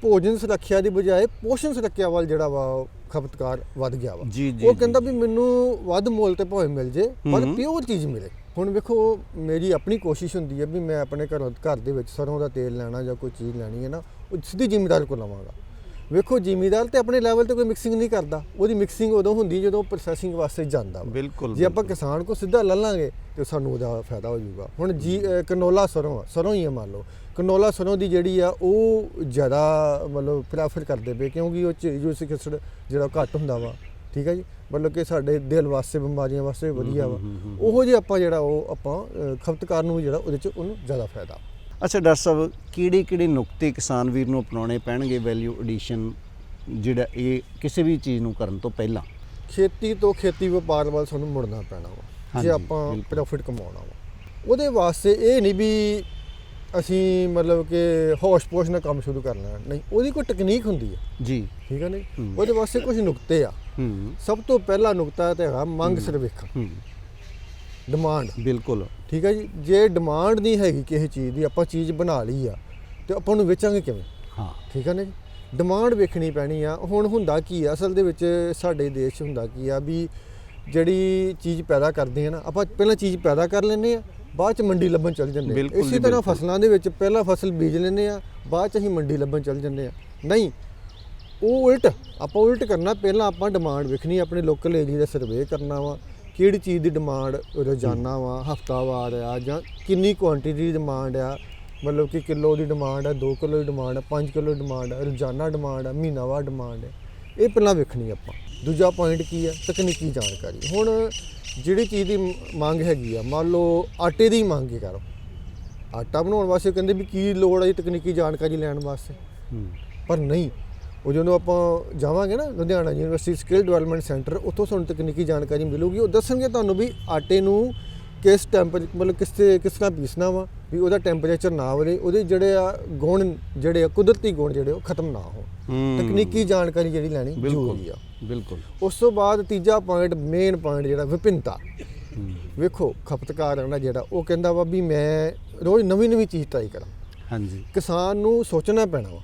ਭੋਜਨ ਸੁਰੱਖਿਆ ਦੀ ਬਜਾਏ ਪੋਸ਼ਣ ਸੁਰੱਖਿਆ ਵੱਲ ਜਿਹੜਾ ਵਾ ਖਪਤਕਾਰ ਵੱਧ ਗਿਆ ਵਾ ਉਹ। ਕਹਿੰਦਾ ਵੀ ਮੈਨੂੰ ਵੱਧ ਮੁੱਲ ਤੇ ਭਾਵੇਂ ਮਿਲ ਜੇ ਪਰ। ਪਿਓਰ ਚੀਜ਼ ਮਿਲੇ ਹੁਣ ਵੇਖੋ ਮੇਰੀ ਆਪਣੀ ਕੋਸ਼ਿਸ਼ ਹੁੰਦੀ ਹੈ ਵੀ ਮੈਂ ਆਪਣੇ ਘਰੋਂ ਘਰ ਦੇ ਵਿੱਚ ਸਰੋਂ ਦਾ ਤੇਲ ਲੈਣਾ ਜਾਂ ਕੋਈ ਚੀਜ਼ ਲੈਣੀ ਹੈ ਨਾ ਉਹ ਸਿੱਧੀ ਜ਼ਿਮੀਦਾਰ ਕੋਲ ਲਵਾਂਗਾ ਵੇਖੋ ਜ਼ਿਮੀਦਾਰ ਤੇ ਆਪਣੇ ਲੈਵਲ ਤੇ ਕੋਈ ਮਿਕਸਿੰਗ ਨਹੀਂ ਕਰਦਾ। ਉਹਦੀ ਮਿਕਸਿੰਗ ਉਦੋਂ ਹੁੰਦੀ ਜਦੋਂ ਪ੍ਰੋਸੈਸਿੰਗ ਵਾਸਤੇ ਜਾਂਦਾ ਵਾ। ਬਿਲਕੁਲ ਜੇ ਆਪਾਂ ਕਿਸਾਨ ਕੋ ਸਿੱਧਾ ਲੈ ਲਾਂਗੇ ਤੇ ਸਾਨੂੰ ਉਹਦਾ ਫਾਇਦਾ ਹੋ ਜਾਊਗਾ। ਹੁਣ ਜੀ ਕਨੋਲਾ ਸਰੋਂ ਸਰੋਂ ਹੀ ਮੰਨ ਲਓ। ਕਨੋਲਾ ਸਰੋਂ ਦੀ ਜਿਹੜੀ ਆ ਉਹ ਜ਼ਿਆਦਾ ਮਤਲਬ ਪ੍ਰੈਫਰ ਕਰਦੇ ਪਏ ਕਿਉਂਕਿ ਉਹ ਚ ਯੂਰਿਕ ਐਸਿਡ ਜਿਹੜਾ ਘੱਟ ਹੁੰਦਾ ਵਾ। ਠੀਕ ਹੈ ਜੀ? ਮਤਲਬ ਕਿ ਸਾਡੇ ਦਿਲ ਵਾਸਤੇ ਬਿਮਾਰੀਆਂ ਵਾਸਤੇ ਵਧੀਆ ਵਾ। ਉਹੋ ਜੇ ਆਪਾਂ ਜਿਹੜਾ ਉਹ ਆਪਾਂ ਖਪਤਕਾਰ ਨੂੰ ਜਿਹੜਾ ਉਹਦੇ ਚ ਉਹਨੂੰ ਜ਼ਿਆਦਾ ਫਾਇਦਾ। ਅੱਛਾ ਡਾਕਟਰ ਸਾਹਿਬ ਕਿਹੜੇ ਕਿਹੜੇ ਨੁਕਤੇ ਕਿਸਾਨ ਵੀਰ ਨੂੰ ਅਪਣਾਉਣੇ ਪੈਣਗੇ ਵੈਲਿਊ ਐਡੀਸ਼ਨ ਜਿਹੜਾ ਇਹ ਕਿਸੇ ਵੀ ਚੀਜ਼ ਨੂੰ ਕਰਨ ਤੋਂ ਪਹਿਲਾਂ? ਖੇਤੀ ਤੋਂ ਖੇਤੀ ਵਪਾਰ ਵੱਲ ਸਾਨੂੰ ਮੁੜਨਾ ਪੈਣਾ ਵਾ। ਜੇ ਆਪਾਂ। ਪ੍ਰੋਫਿਟ ਕਮਾਉਣਾ ਵਾ। ਉਹਦੇ ਵਾਸਤੇ ਇਹ ਨਹੀਂ ਵੀ ਅਸੀਂ ਮਤਲਬ ਕਿ ਹੋਸ਼-ਪੋਸ਼ ਨਾਲ ਕੰਮ ਸ਼ੁਰੂ ਕਰਨਾ। ਨਹੀਂ ਉਹਦੀ ਕੋਈ ਟੈਕਨੀਕ ਹੁੰਦੀ ਹੈ ਜੀ। ਠੀਕ ਹੈ ਨਹੀਂ। ਉਹਦੇ ਵਾਸਤੇ ਕੁਝ ਨੁਕਤੇ ਆ। ਸਭ ਤੋਂ ਪਹਿਲਾ ਨੁਕਤਾ ਤੇ ਹੈਗਾ ਮੰਗ ਸਰਵੇਖਣ ਡਿਮਾਂਡ ਬਿਲਕੁਲ। ਠੀਕ ਹੈ ਜੀ? ਜੇ ਡਿਮਾਂਡ ਨਹੀਂ ਹੈਗੀ ਕਿਸੇ ਚੀਜ਼ ਦੀ ਆਪਾਂ ਚੀਜ਼ ਬਣਾ ਲਈ ਆ ਤੇ ਆਪਾਂ ਨੂੰ ਵੇਚਾਂਗੇ ਕਿਵੇਂ? ਹਾਂ। ਠੀਕ ਹੈ ਨਾ ਜੀ? ਡਿਮਾਂਡ ਵੇਖਣੀ ਪੈਣੀ ਆ। ਹੁਣ ਹੁੰਦਾ ਕੀ ਆ? ਅਸਲ ਦੇ ਵਿੱਚ ਸਾਡੇ ਦੇਸ਼ 'ਚ ਹੁੰਦਾ ਕੀ ਆ ਵੀ ਜਿਹੜੀ ਚੀਜ਼ ਪੈਦਾ ਕਰਦੇ ਆ ਨਾ ਆਪਾਂ ਪਹਿਲਾਂ ਚੀਜ਼ ਪੈਦਾ ਕਰ ਲੈਂਦੇ ਆ ਬਾਅਦ ਚ ਮੰਡੀ ਲੱਭਣ ਚੱਲ ਜਾਂਦੇ ਆ। ਇਸੇ ਤਰ੍ਹਾਂ। ਫਸਲਾਂ ਦੇ ਵਿੱਚ ਪਹਿਲਾਂ ਫਸਲ ਬੀਜ ਲੈਂਦੇ ਆ ਬਾਅਦ ਚ ਅਸੀਂ ਮੰਡੀ ਲੱਭਣ ਚੱਲ ਜਾਂਦੇ ਆ। ਨਹੀਂ ਉਹ ਉਲਟ ਆਪਾਂ ਉਲਟ ਕਰਨਾ ਪਹਿਲਾਂ ਆਪਾਂ ਡਿਮਾਂਡ ਵੇਖਣੀ ਆਪਣੇ ਲੋਕਲ ਏਰੀਆ ਦਾ ਸਰਵੇ ਕਰਨਾ ਵਾ। ਕਿਹੜੀ ਚੀਜ਼ ਦੀ ਡਿਮਾਂਡ ਰੋਜ਼ਾਨਾ ਵਾ ਹਫਤਾਵਾਰ ਆ ਜਾਂ ਕਿੰਨੀ ਕੁਆਂਟੀਟੀ ਦੀ ਡਿਮਾਂਡ ਆ? ਮਤਲਬ ਕਿ ਕਿਲੋ ਦੀ ਡਿਮਾਂਡ ਆ 2 ਕਿਲੋ ਦੀ ਡਿਮਾਂਡ ਆ 5 ਕਿਲੋ ਦੀ ਡਿਮਾਂਡ ਆ ਰੋਜ਼ਾਨਾ ਡਿਮਾਂਡ ਆ ਮਹੀਨਾਵਾਰ ਡਿਮਾਂਡ ਹੈ ਇਹ ਪਹਿਲਾਂ ਵੇਖਣੀ ਆਪਾਂ। ਦੂਜਾ ਪੁਆਇੰਟ ਕੀ ਆ? ਤਕਨੀਕੀ ਜਾਣਕਾਰੀ। ਹੁਣ ਜਿਹੜੀ ਚੀਜ਼ ਦੀ ਮੰਗ ਹੈਗੀ ਆ ਮੰਨ ਲਓ ਆਟੇ ਦੀ ਮੰਗ ਹੀ ਕਰੋ। ਆਟਾ ਬਣਾਉਣ ਵਾਸਤੇ ਕਹਿੰਦੇ ਵੀ ਕੀ ਲੋੜ ਹੈ ਤਕਨੀਕੀ ਜਾਣਕਾਰੀ ਲੈਣ ਵਾਸਤੇ? ਪਰ ਨਹੀਂ ਉਹ ਜਦੋਂ ਆਪਾਂ ਜਾਵਾਂਗੇ ਨਾ Ludhiana university skill development centre ਉੱਥੋਂ ਤੁਹਾਨੂੰ ਤਕਨੀਕੀ ਜਾਣਕਾਰੀ ਮਿਲੂਗੀ। ਉਹ ਦੱਸਣਗੇ ਤੁਹਾਨੂੰ ਵੀ ਆਟੇ ਨੂੰ ਕਿਸ ਟੈਂਪਰੇਚਰ ਮਤਲਬ ਕਿਸ ਤੇ ਕਿਸ ਤਰ੍ਹਾਂ ਪੀਸਣਾ ਵਾ ਵੀ ਉਹਦਾ ਟੈਂਪਰੇਚਰ ਨਾ ਵਧੇ ਉਹਦੇ ਜਿਹੜੇ ਆ ਗੁਣ ਜਿਹੜੇ ਆ ਕੁਦਰਤੀ ਗੁਣ ਜਿਹੜੇ ਉਹ ਖਤਮ ਨਾ ਹੋਣ। ਹੂੰ। ਤਕਨੀਕੀ ਜਾਣਕਾਰੀ ਜਿਹੜੀ ਲੈਣੀ ਜ਼ਰੂਰੀ ਆ। ਬਿਲਕੁਲ। ਉਸ ਤੋਂ ਬਾਅਦ ਤੀਜਾ ਪੁਆਇੰਟ ਮੇਨ ਪੁਆਇੰਟ ਜਿਹੜਾ ਵਿਭਿੰਨਤਾ। ਵੇਖੋ ਖਪਤਕਾਰ ਆ ਨਾ ਜਿਹੜਾ ਉਹ ਕਹਿੰਦਾ ਵਾ ਵੀ ਮੈਂ ਰੋਜ਼ ਨਵੀਂ ਨਵੀਂ ਚੀਜ਼ ਟਰਾਈ ਕਰਾਂ। ਹਾਂਜੀ। ਕਿਸਾਨ ਨੂੰ ਸੋਚਣਾ ਪੈਣਾ ਵਾ।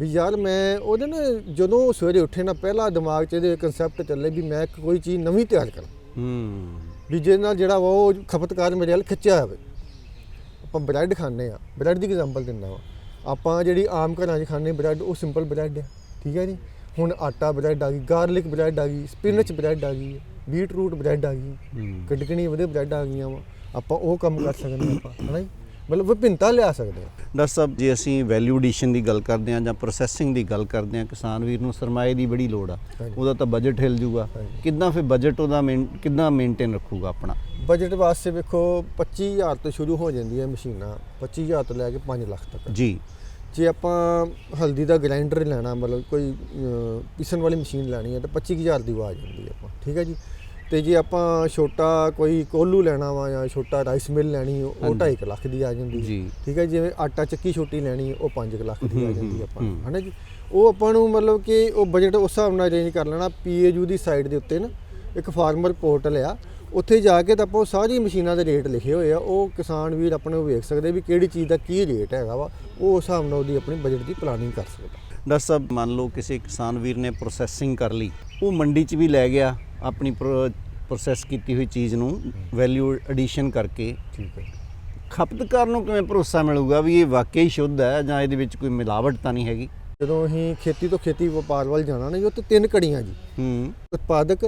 ਵੀ ਯਾਰ ਮੈਂ ਉਹਦੇ ਨਾ ਜਦੋਂ ਸਵੇਰੇ ਉੱਠੇ ਨਾ ਪਹਿਲਾ ਦਿਮਾਗ 'ਚ ਇਹਦੇ ਕਨਸੈਪਟ ਚੱਲੇ ਵੀ ਮੈਂ ਕੋਈ ਚੀਜ਼ ਨਵੀਂ ਤਿਆਰ ਕਰਾਂ। ਹੂੰ। ਵੀ ਜਿਹਦੇ ਨਾਲ ਜਿਹੜਾ ਉਹ ਖਪਤਕਾਰ ਮੇਰੇ ਵੱਲ ਖਿੱਚਿਆ ਹੋਵੇ। ਆਪਾਂ ਬ੍ਰੈਡ ਖਾਂਦੇ ਆ ਬ੍ਰੈਡ ਦੀ ਐਗਜ਼ਾਮਪਲ ਦਿੰਦਾ ਵਾ। ਆਪਾਂ ਜਿਹੜੀ ਆਮ ਘਰਾਂ 'ਚ ਖਾਂਦੇ ਬ੍ਰੈਡ ਉਹ ਸਿੰਪਲ ਬ੍ਰੈਡ ਹੈ ਠੀਕ ਹੈ ਜੀ? ਹੁਣ ਆਟਾ ਬ੍ਰੈਡ ਆ ਗਈ ਗਾਰਲਿਕ ਬ੍ਰੈਡ ਆ ਗਈ ਸਪਿਨਚ ਬ੍ਰੈਡ ਆ ਗਈ ਬੀਟ ਰੂਟ ਬ੍ਰੈਡ ਆ ਗਈ ਕਟਕਣੀ ਵਧੇ ਬ੍ਰੈਡ ਆ ਗਈਆਂ ਵਾ। ਆਪਾਂ ਉਹ ਕੰਮ ਕਰ ਸਕਦੇ ਹਾਂ ਆਪਾਂ ਹਨਾ ਜੀ? ਮਤਲਬ ਵਿਭਿੰਨਤਾ ਲਿਆ ਸਕਦੇ ਆ ਡਾਕਟਰ ਸਾਹਿਬ ਜੇ ਅਸੀਂ ਵੈਲਿਊ ਐਡੀਸ਼ਨ ਦੀ ਗੱਲ ਕਰਦੇ ਹਾਂ ਜਾਂ ਪ੍ਰੋਸੈਸਿੰਗ ਦੀ ਗੱਲ ਕਰਦੇ ਹਾਂ ਕਿਸਾਨ ਵੀਰ ਨੂੰ ਸਰਮਾਏ ਦੀ ਬੜੀ ਲੋੜ ਆ। ਉਹਦਾ ਤਾਂ ਬਜਟ ਹਿਲ ਜੂਗਾ। ਕਿੱਦਾਂ ਫਿਰ ਬਜਟ ਉਹਦਾ ਕਿੱਦਾਂ ਮੇਨਟੇਨ ਰੱਖੂਗਾ ਆਪਣਾ? ਬਜਟ ਵਾਸਤੇ ਵੇਖੋ 25000 ਤੋਂ ਸ਼ੁਰੂ ਹੋ ਜਾਂਦੀਆਂ ਮਸ਼ੀਨਾਂ 25000 ਤੋਂ ਲੈ ਕੇ 5 ਲੱਖ ਤੱਕ। ਜੀ। ਜੇ ਆਪਾਂ ਹਲਦੀ ਦਾ ਗ੍ਰਾਈਂਡਰ ਲੈਣਾ ਮਤਲਬ ਕੋਈ ਪੀਸਣ ਵਾਲੀ ਮਸ਼ੀਨ ਲੈਣੀ ਹੈ ਤਾਂ 25000 ਦੀ ਆਵਾਜ਼ ਆਉਂਦੀ ਹੈ ਆਪਾਂ। ਠੀਕ ਹੈ ਜੀ? ਤੇ ਜੇ ਆਪਾਂ ਛੋਟਾ ਕੋਈ ਕੋਲੂ ਲੈਣਾ ਵਾ ਜਾਂ ਛੋਟਾ ਰਾਈਸ ਮਿਲ ਲੈਣੀ ਉਹ ਹਾਂਜੀ। 2.5 ਲੱਖ ਦੀ ਆ ਜਾਂਦੀ। ਠੀਕ ਹੈ ਜਿਵੇਂ ਆਟਾ ਚੱਕੀ ਛੋਟੀ ਲੈਣੀ ਉਹ 5 ਲੱਖ ਦੀ ਆ ਜਾਂਦੀ ਆਪਾਂ। ਹਨਾ ਜੀ ਉਹ ਆਪਾਂ ਨੂੰ ਮਤਲਬ ਕਿ ਉਹ ਬਜਟ ਉਸ ਹਿਸਾਬ ਨਾਲ ਅਰੇਂਜ ਕਰ ਲੈਣਾ ਪੀਏਯੂ ਦੀ ਸਾਈਟ ਦੇ ਉੱਤੇ ਨਾ ਇੱਕ ਫਾਰਮਰ ਪੋਰਟਲ ਆ ਉੱਥੇ ਜਾ ਕੇ ਤਾਂ ਆਪਾਂ ਉਹ ਸਾਰੀ ਮਸ਼ੀਨਾਂ ਦੇ ਰੇਟ ਲਿਖੇ ਹੋਏ ਆ ਉਹ ਕਿਸਾਨ ਵੀਰ ਆਪਣੇ ਨੂੰ ਵੇਖ ਸਕਦੇ ਵੀ ਕਿਹੜੀ ਚੀਜ਼ ਦਾ ਕੀ ਰੇਟ ਹੈਗਾ ਵਾ ਉਹ ਉਸ ਹਿਸਾਬ ਨਾਲ ਉਹਦੀ ਆਪਣੀ ਬਜਟ ਦੀ ਪਲਾਨਿੰਗ ਕਰ ਸਕਦਾ ਡਾਕਟਰ ਸਾਹਿਬ ਮੰਨ ਲਓ ਕਿਸੇ ਕਿਸਾਨ ਵੀਰ ਨੇ ਪ੍ਰੋਸੈਸਿੰਗ ਕਰ ਲਈ ਉਹ ਮੰਡੀ 'ਚ ਵੀ ਲੈ ਗਿਆ ਆਪਣੀ ਪ੍ਰੋਸੈਸ ਕੀਤੀ ਹੋਈ ਚੀਜ਼ ਨੂੰ ਵੈਲਿਊ ਐਡੀਸ਼ਨ ਕਰਕੇ। ਠੀਕ ਹੈ। ਖਪਤਕਾਰ ਨੂੰ ਕਿਵੇਂ ਭਰੋਸਾ ਮਿਲੂਗਾ ਵੀ ਇਹ ਵਾਕਈ ਸ਼ੁੱਧ ਹੈ ਜਾਂ ਇਹਦੇ ਵਿੱਚ ਕੋਈ ਮਿਲਾਵਟ ਤਾਂ ਨਹੀਂ ਹੈਗੀ? ਜਦੋਂ ਅਸੀਂ ਖੇਤੀ ਤੋਂ ਖੇਤੀ ਵਪਾਰ ਵੱਲ ਜਾਣਾ ਨਾ ਜੀ ਉੱਥੇ ਤਿੰਨ ਕੜੀਆਂ ਜੀ। ਹੂੰ। ਉਤਪਾਦਕ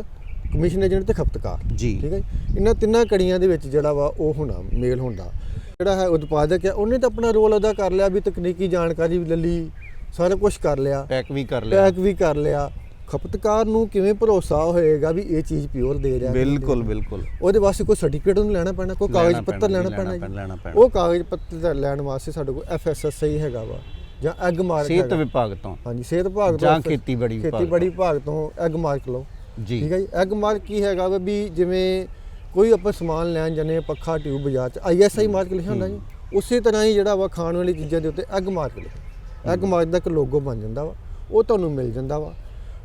ਕਮਿਸ਼ਨ ਏਜੰਟ ਤੇ ਖਪਤਕਾਰ। ਜੀ। ਠੀਕ ਹੈ ਇਹਨਾਂ ਤਿੰਨਾਂ ਕੜੀਆਂ ਦੇ ਵਿੱਚ ਜਿਹੜਾ ਵਾ ਉਹ ਹੋਣਾ ਮੇਲ ਹੁੰਦਾ। ਜਿਹੜਾ ਹੈ ਉਤਪਾਦਕ ਹੈ ਉਹਨੇ ਤਾਂ ਆਪਣਾ ਰੋਲ ਅਦਾ ਕਰ ਲਿਆ ਵੀ ਤਕਨੀਕੀ ਜਾਣਕਾਰੀ ਵੀ ਲੈ ਲਈ ਸਾਰਾ ਕੁਝ ਕਰ ਲਿਆ। ਪੈਕ ਵੀ ਕਰ ਲਿਆ। ਪੈਕ ਵੀ ਕਰ ਲਿਆ। ਖਪਤਕਾਰ ਨੂੰ ਕਿਵੇਂ ਭਰੋਸਾ ਹੋਏਗਾ ਵੀ ਇਹ ਚੀਜ਼ ਪਿਓਰ ਦੇ ਰਿਹਾ ਬਿਲਕੁਲ। ਬਿਲਕੁਲ। ਉਹਦੇ ਵਾਸਤੇ ਕੋਈ ਸਰਟੀਫਿਕੇਟ ਉਹਨੂੰ ਲੈਣਾ ਪੈਣਾ ਕੋਈ ਕਾਗਜ਼ ਪੱਤਰ ਲੈਣਾ ਜੀ, ਪੈਣਾ ਜੀ। ਉਹ ਕਾਗਜ਼ ਪੱਤਰ ਲੈਣ ਵਾਸਤੇ ਸਾਡੇ ਕੋਲ ਐਫਐਸਐਸਆਈ ਹੈਗਾ ਵਾ ਜਾਂ ਐਗ ਮਾਰਕ ਸਿਹਤ। ਵਿਭਾਗ ਤੋਂ। ਹਾਂਜੀ ਸਿਹਤ ਵਿਭਾਗ ਜਾਂ FS ਖੇਤੀਬਾੜੀ ਵਿਭਾਗ ਖੇਤੀਬਾੜੀ ਵਿਭਾਗ ਤੋਂ ਐਗ ਮਾਰਕ ਲਓ। ਜੀ। ਠੀਕ ਹੈ ਜੀ? ਐਗ ਮਾਰਕ ਕੀ ਹੈਗਾ ਵਾ ਵੀ ਜਿਵੇਂ ਕੋਈ ਆਪਾਂ ਸਮਾਨ ਲੈਣ ਜਾਂਦੇ ਪੱਖਾ ਟਿਊਬ ਬਾਜ਼ਾਰ ਚ ਆਈਐਸਆਈ ਮਾਰਕ ਲਿਖਿਆ ਹੁੰਦਾ ਜੀ। ਉਸੇ ਤਰ੍ਹਾਂ ਹੀ ਜਿਹੜਾ ਵਾ ਖਾਣ ਵਾਲੀ ਚੀਜ਼ਾਂ ਦੇ ਉੱਤੇ ਐਗ ਮਾਰਕ ਲਿਖਿਆ ਐਗ ਮਾਰਕ ਦਾ ਇੱਕ ਲੋਗੋ ਬਣ ਜਾਂਦਾ ਵਾ। ਉਹ ਤੁਹਾਨੂੰ ਮਿਲ ਜਾਂਦਾ ਵਾ।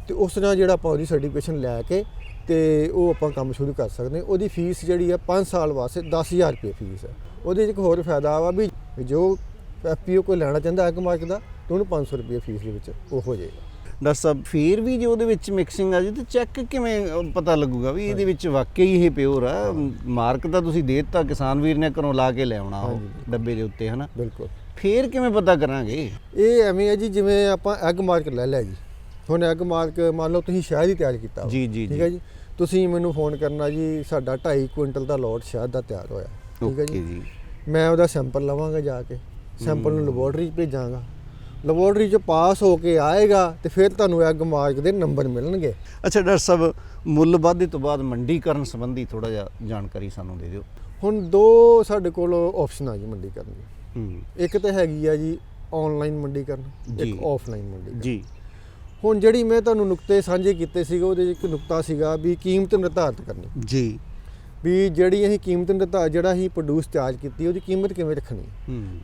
ਤੇ ਉਸ ਨਾਲ ਜਿਹੜਾ ਆਪਾਂ ਉਹਦੀ ਸਰਟੀਫਿਕੇਸ਼ਨ ਲੈ ਕੇ ਤੇ ਉਹ ਆਪਾਂ ਕੰਮ ਸ਼ੁਰੂ ਕਰ ਸਕਦੇ ਉਹਦੀ ਫੀਸ ਜਿਹੜੀ ਆ 5 ਸਾਲ ਵਾਸਤੇ 10000 ਰੁਪਏ ਫੀਸ ਹੈ ਉਹਦੇ 'ਚ ਇੱਕ ਹੋਰ ਫਾਇਦਾ ਵਾ ਵੀ ਜੋ ਐਫਪੀਓ ਕੋਈ ਲੈਣਾ ਚਾਹੁੰਦਾ ਐਗ ਮਾਰਕ ਦਾ ਤੇ ਉਹਨੂੰ 500 ਰੁਪਏ ਫੀਸ ਦੇ ਵਿੱਚ ਉਹ ਹੋ ਜਾਏਗਾ। ਡਾਕਟਰ ਸਾਹਿਬ ਫੇਰ ਵੀ ਜੇ ਉਹਦੇ ਵਿੱਚ ਮਿਕਸਿੰਗ ਆ ਜੀ ਤੇ ਚੈੱਕ ਕਿਵੇਂ ਪਤਾ ਲੱਗੂਗਾ ਵੀ ਇਹਦੇ ਵਿੱਚ ਵਾਕਈ ਇਹ ਪਿਓਰ ਆ। ਮਾਰਕ ਤਾਂ ਤੁਸੀਂ ਦੇ ਦਿੱਤਾ ਕਿਸਾਨ ਵੀਰ ਨੇ ਘਰੋਂ ਲਾ ਕੇ ਲੈ ਆਉਣਾ ਉਹ। ਡੱਬੇ ਦੇ ਉੱਤੇ ਹਨਾ? ਬਿਲਕੁਲ। ਫੇਰ ਕਿਵੇਂ ਪਤਾ ਕਰਾਂਗੇ? ਇਹ ਐਵੇਂ ਹੈ ਜੀ ਜਿਵੇਂ ਆਪਾਂ ਐਗ ਮਾਰਕ ਲੈ ਲਿਆ ਜੀ। ਹੁਣ ਐਗ ਮਾਰਕ ਮੰਨ ਲਓ ਤੁਸੀਂ ਸ਼ਹਿਦ ਹੀ ਤਿਆਰ ਕੀਤਾ। ਜੀ, ਜੀ, ਠੀਕ। ਹੈ ਜੀ? ਤੁਸੀਂ ਮੈਨੂੰ ਫੋਨ ਕਰਨਾ ਜੀ ਸਾਡਾ 2.5 ਕੁਇੰਟਲ ਦਾ ਲੋਟ ਸ਼ਹਿਦ ਦਾ ਤਿਆਰ ਹੋਇਆ। ਠੀਕ ਹੈ ਜੀ? ਮੈਂ ਉਹਦਾ ਸੈਂਪਲ ਲਵਾਂਗਾ ਜਾ ਕੇ। ਸੈਂਪਲ ਨੂੰ ਲੈਬੋਰਟਰੀ 'ਚ ਭੇਜਾਂਗਾ। ਲੈਬੋਰਟਰੀ 'ਚ ਪਾਸ ਹੋ ਕੇ ਆਏਗਾ ਤੇ ਫਿਰ ਤੁਹਾਨੂੰ ਐਗ ਮਾਰਕ ਦੇ ਨੰਬਰ ਮਿਲਣਗੇ। ਅੱਛਾ ਡਾਕਟਰ ਸਾਹਿਬ ਮੁੱਲ ਵਾਧੇ ਤੋਂ ਬਾਅਦ ਮੰਡੀਕਰਨ ਸੰਬੰਧੀ ਥੋੜਾ ਜਿਹਾ ਜਾਣਕਾਰੀ ਸਾਨੂੰ ਦੇ ਦਿਓ। ਹੁਣ ਦੋ ਸਾਡੇ ਕੋਲ ਆਪਸ਼ਨ ਆ ਜੀ ਮੰਡੀ ਕਰਨ ਦੀ ਇੱਕ ਤਾਂ ਹੈਗੀ ਆ ਜੀ ਆਨਲਾਈਨ ਮੰਡੀ ਕਰਨ ਜੀ। ਇੱਕ ਆਫਲਾਈਨ ਮੰਡੀ ਕਰਨ। ਜੀ। ਹੁਣ ਜਿਹੜੀ ਮੈਂ ਤੁਹਾਨੂੰ ਨੁਕਤੇ ਸਾਂਝੇ ਕੀਤੇ ਸੀਗੇ ਉਹਦੇ ਇੱਕ ਨੁਕਤਾ ਸੀਗਾ ਵੀ ਕੀਮਤ ਨਿਰਧਾਰਤ ਕਰਨੀ। ਜੀ। ਵੀ ਜਿਹੜੀ ਅਸੀਂ ਕੀਮਤ ਨਿਰਧਾਰ ਜਿਹੜਾ ਅਸੀਂ ਪ੍ਰੋਡਿਊਸ ਤਿਆਰ ਕੀਤੀ ਉਹਦੀ ਕੀਮਤ ਕਿਵੇਂ ਰੱਖਣੀ?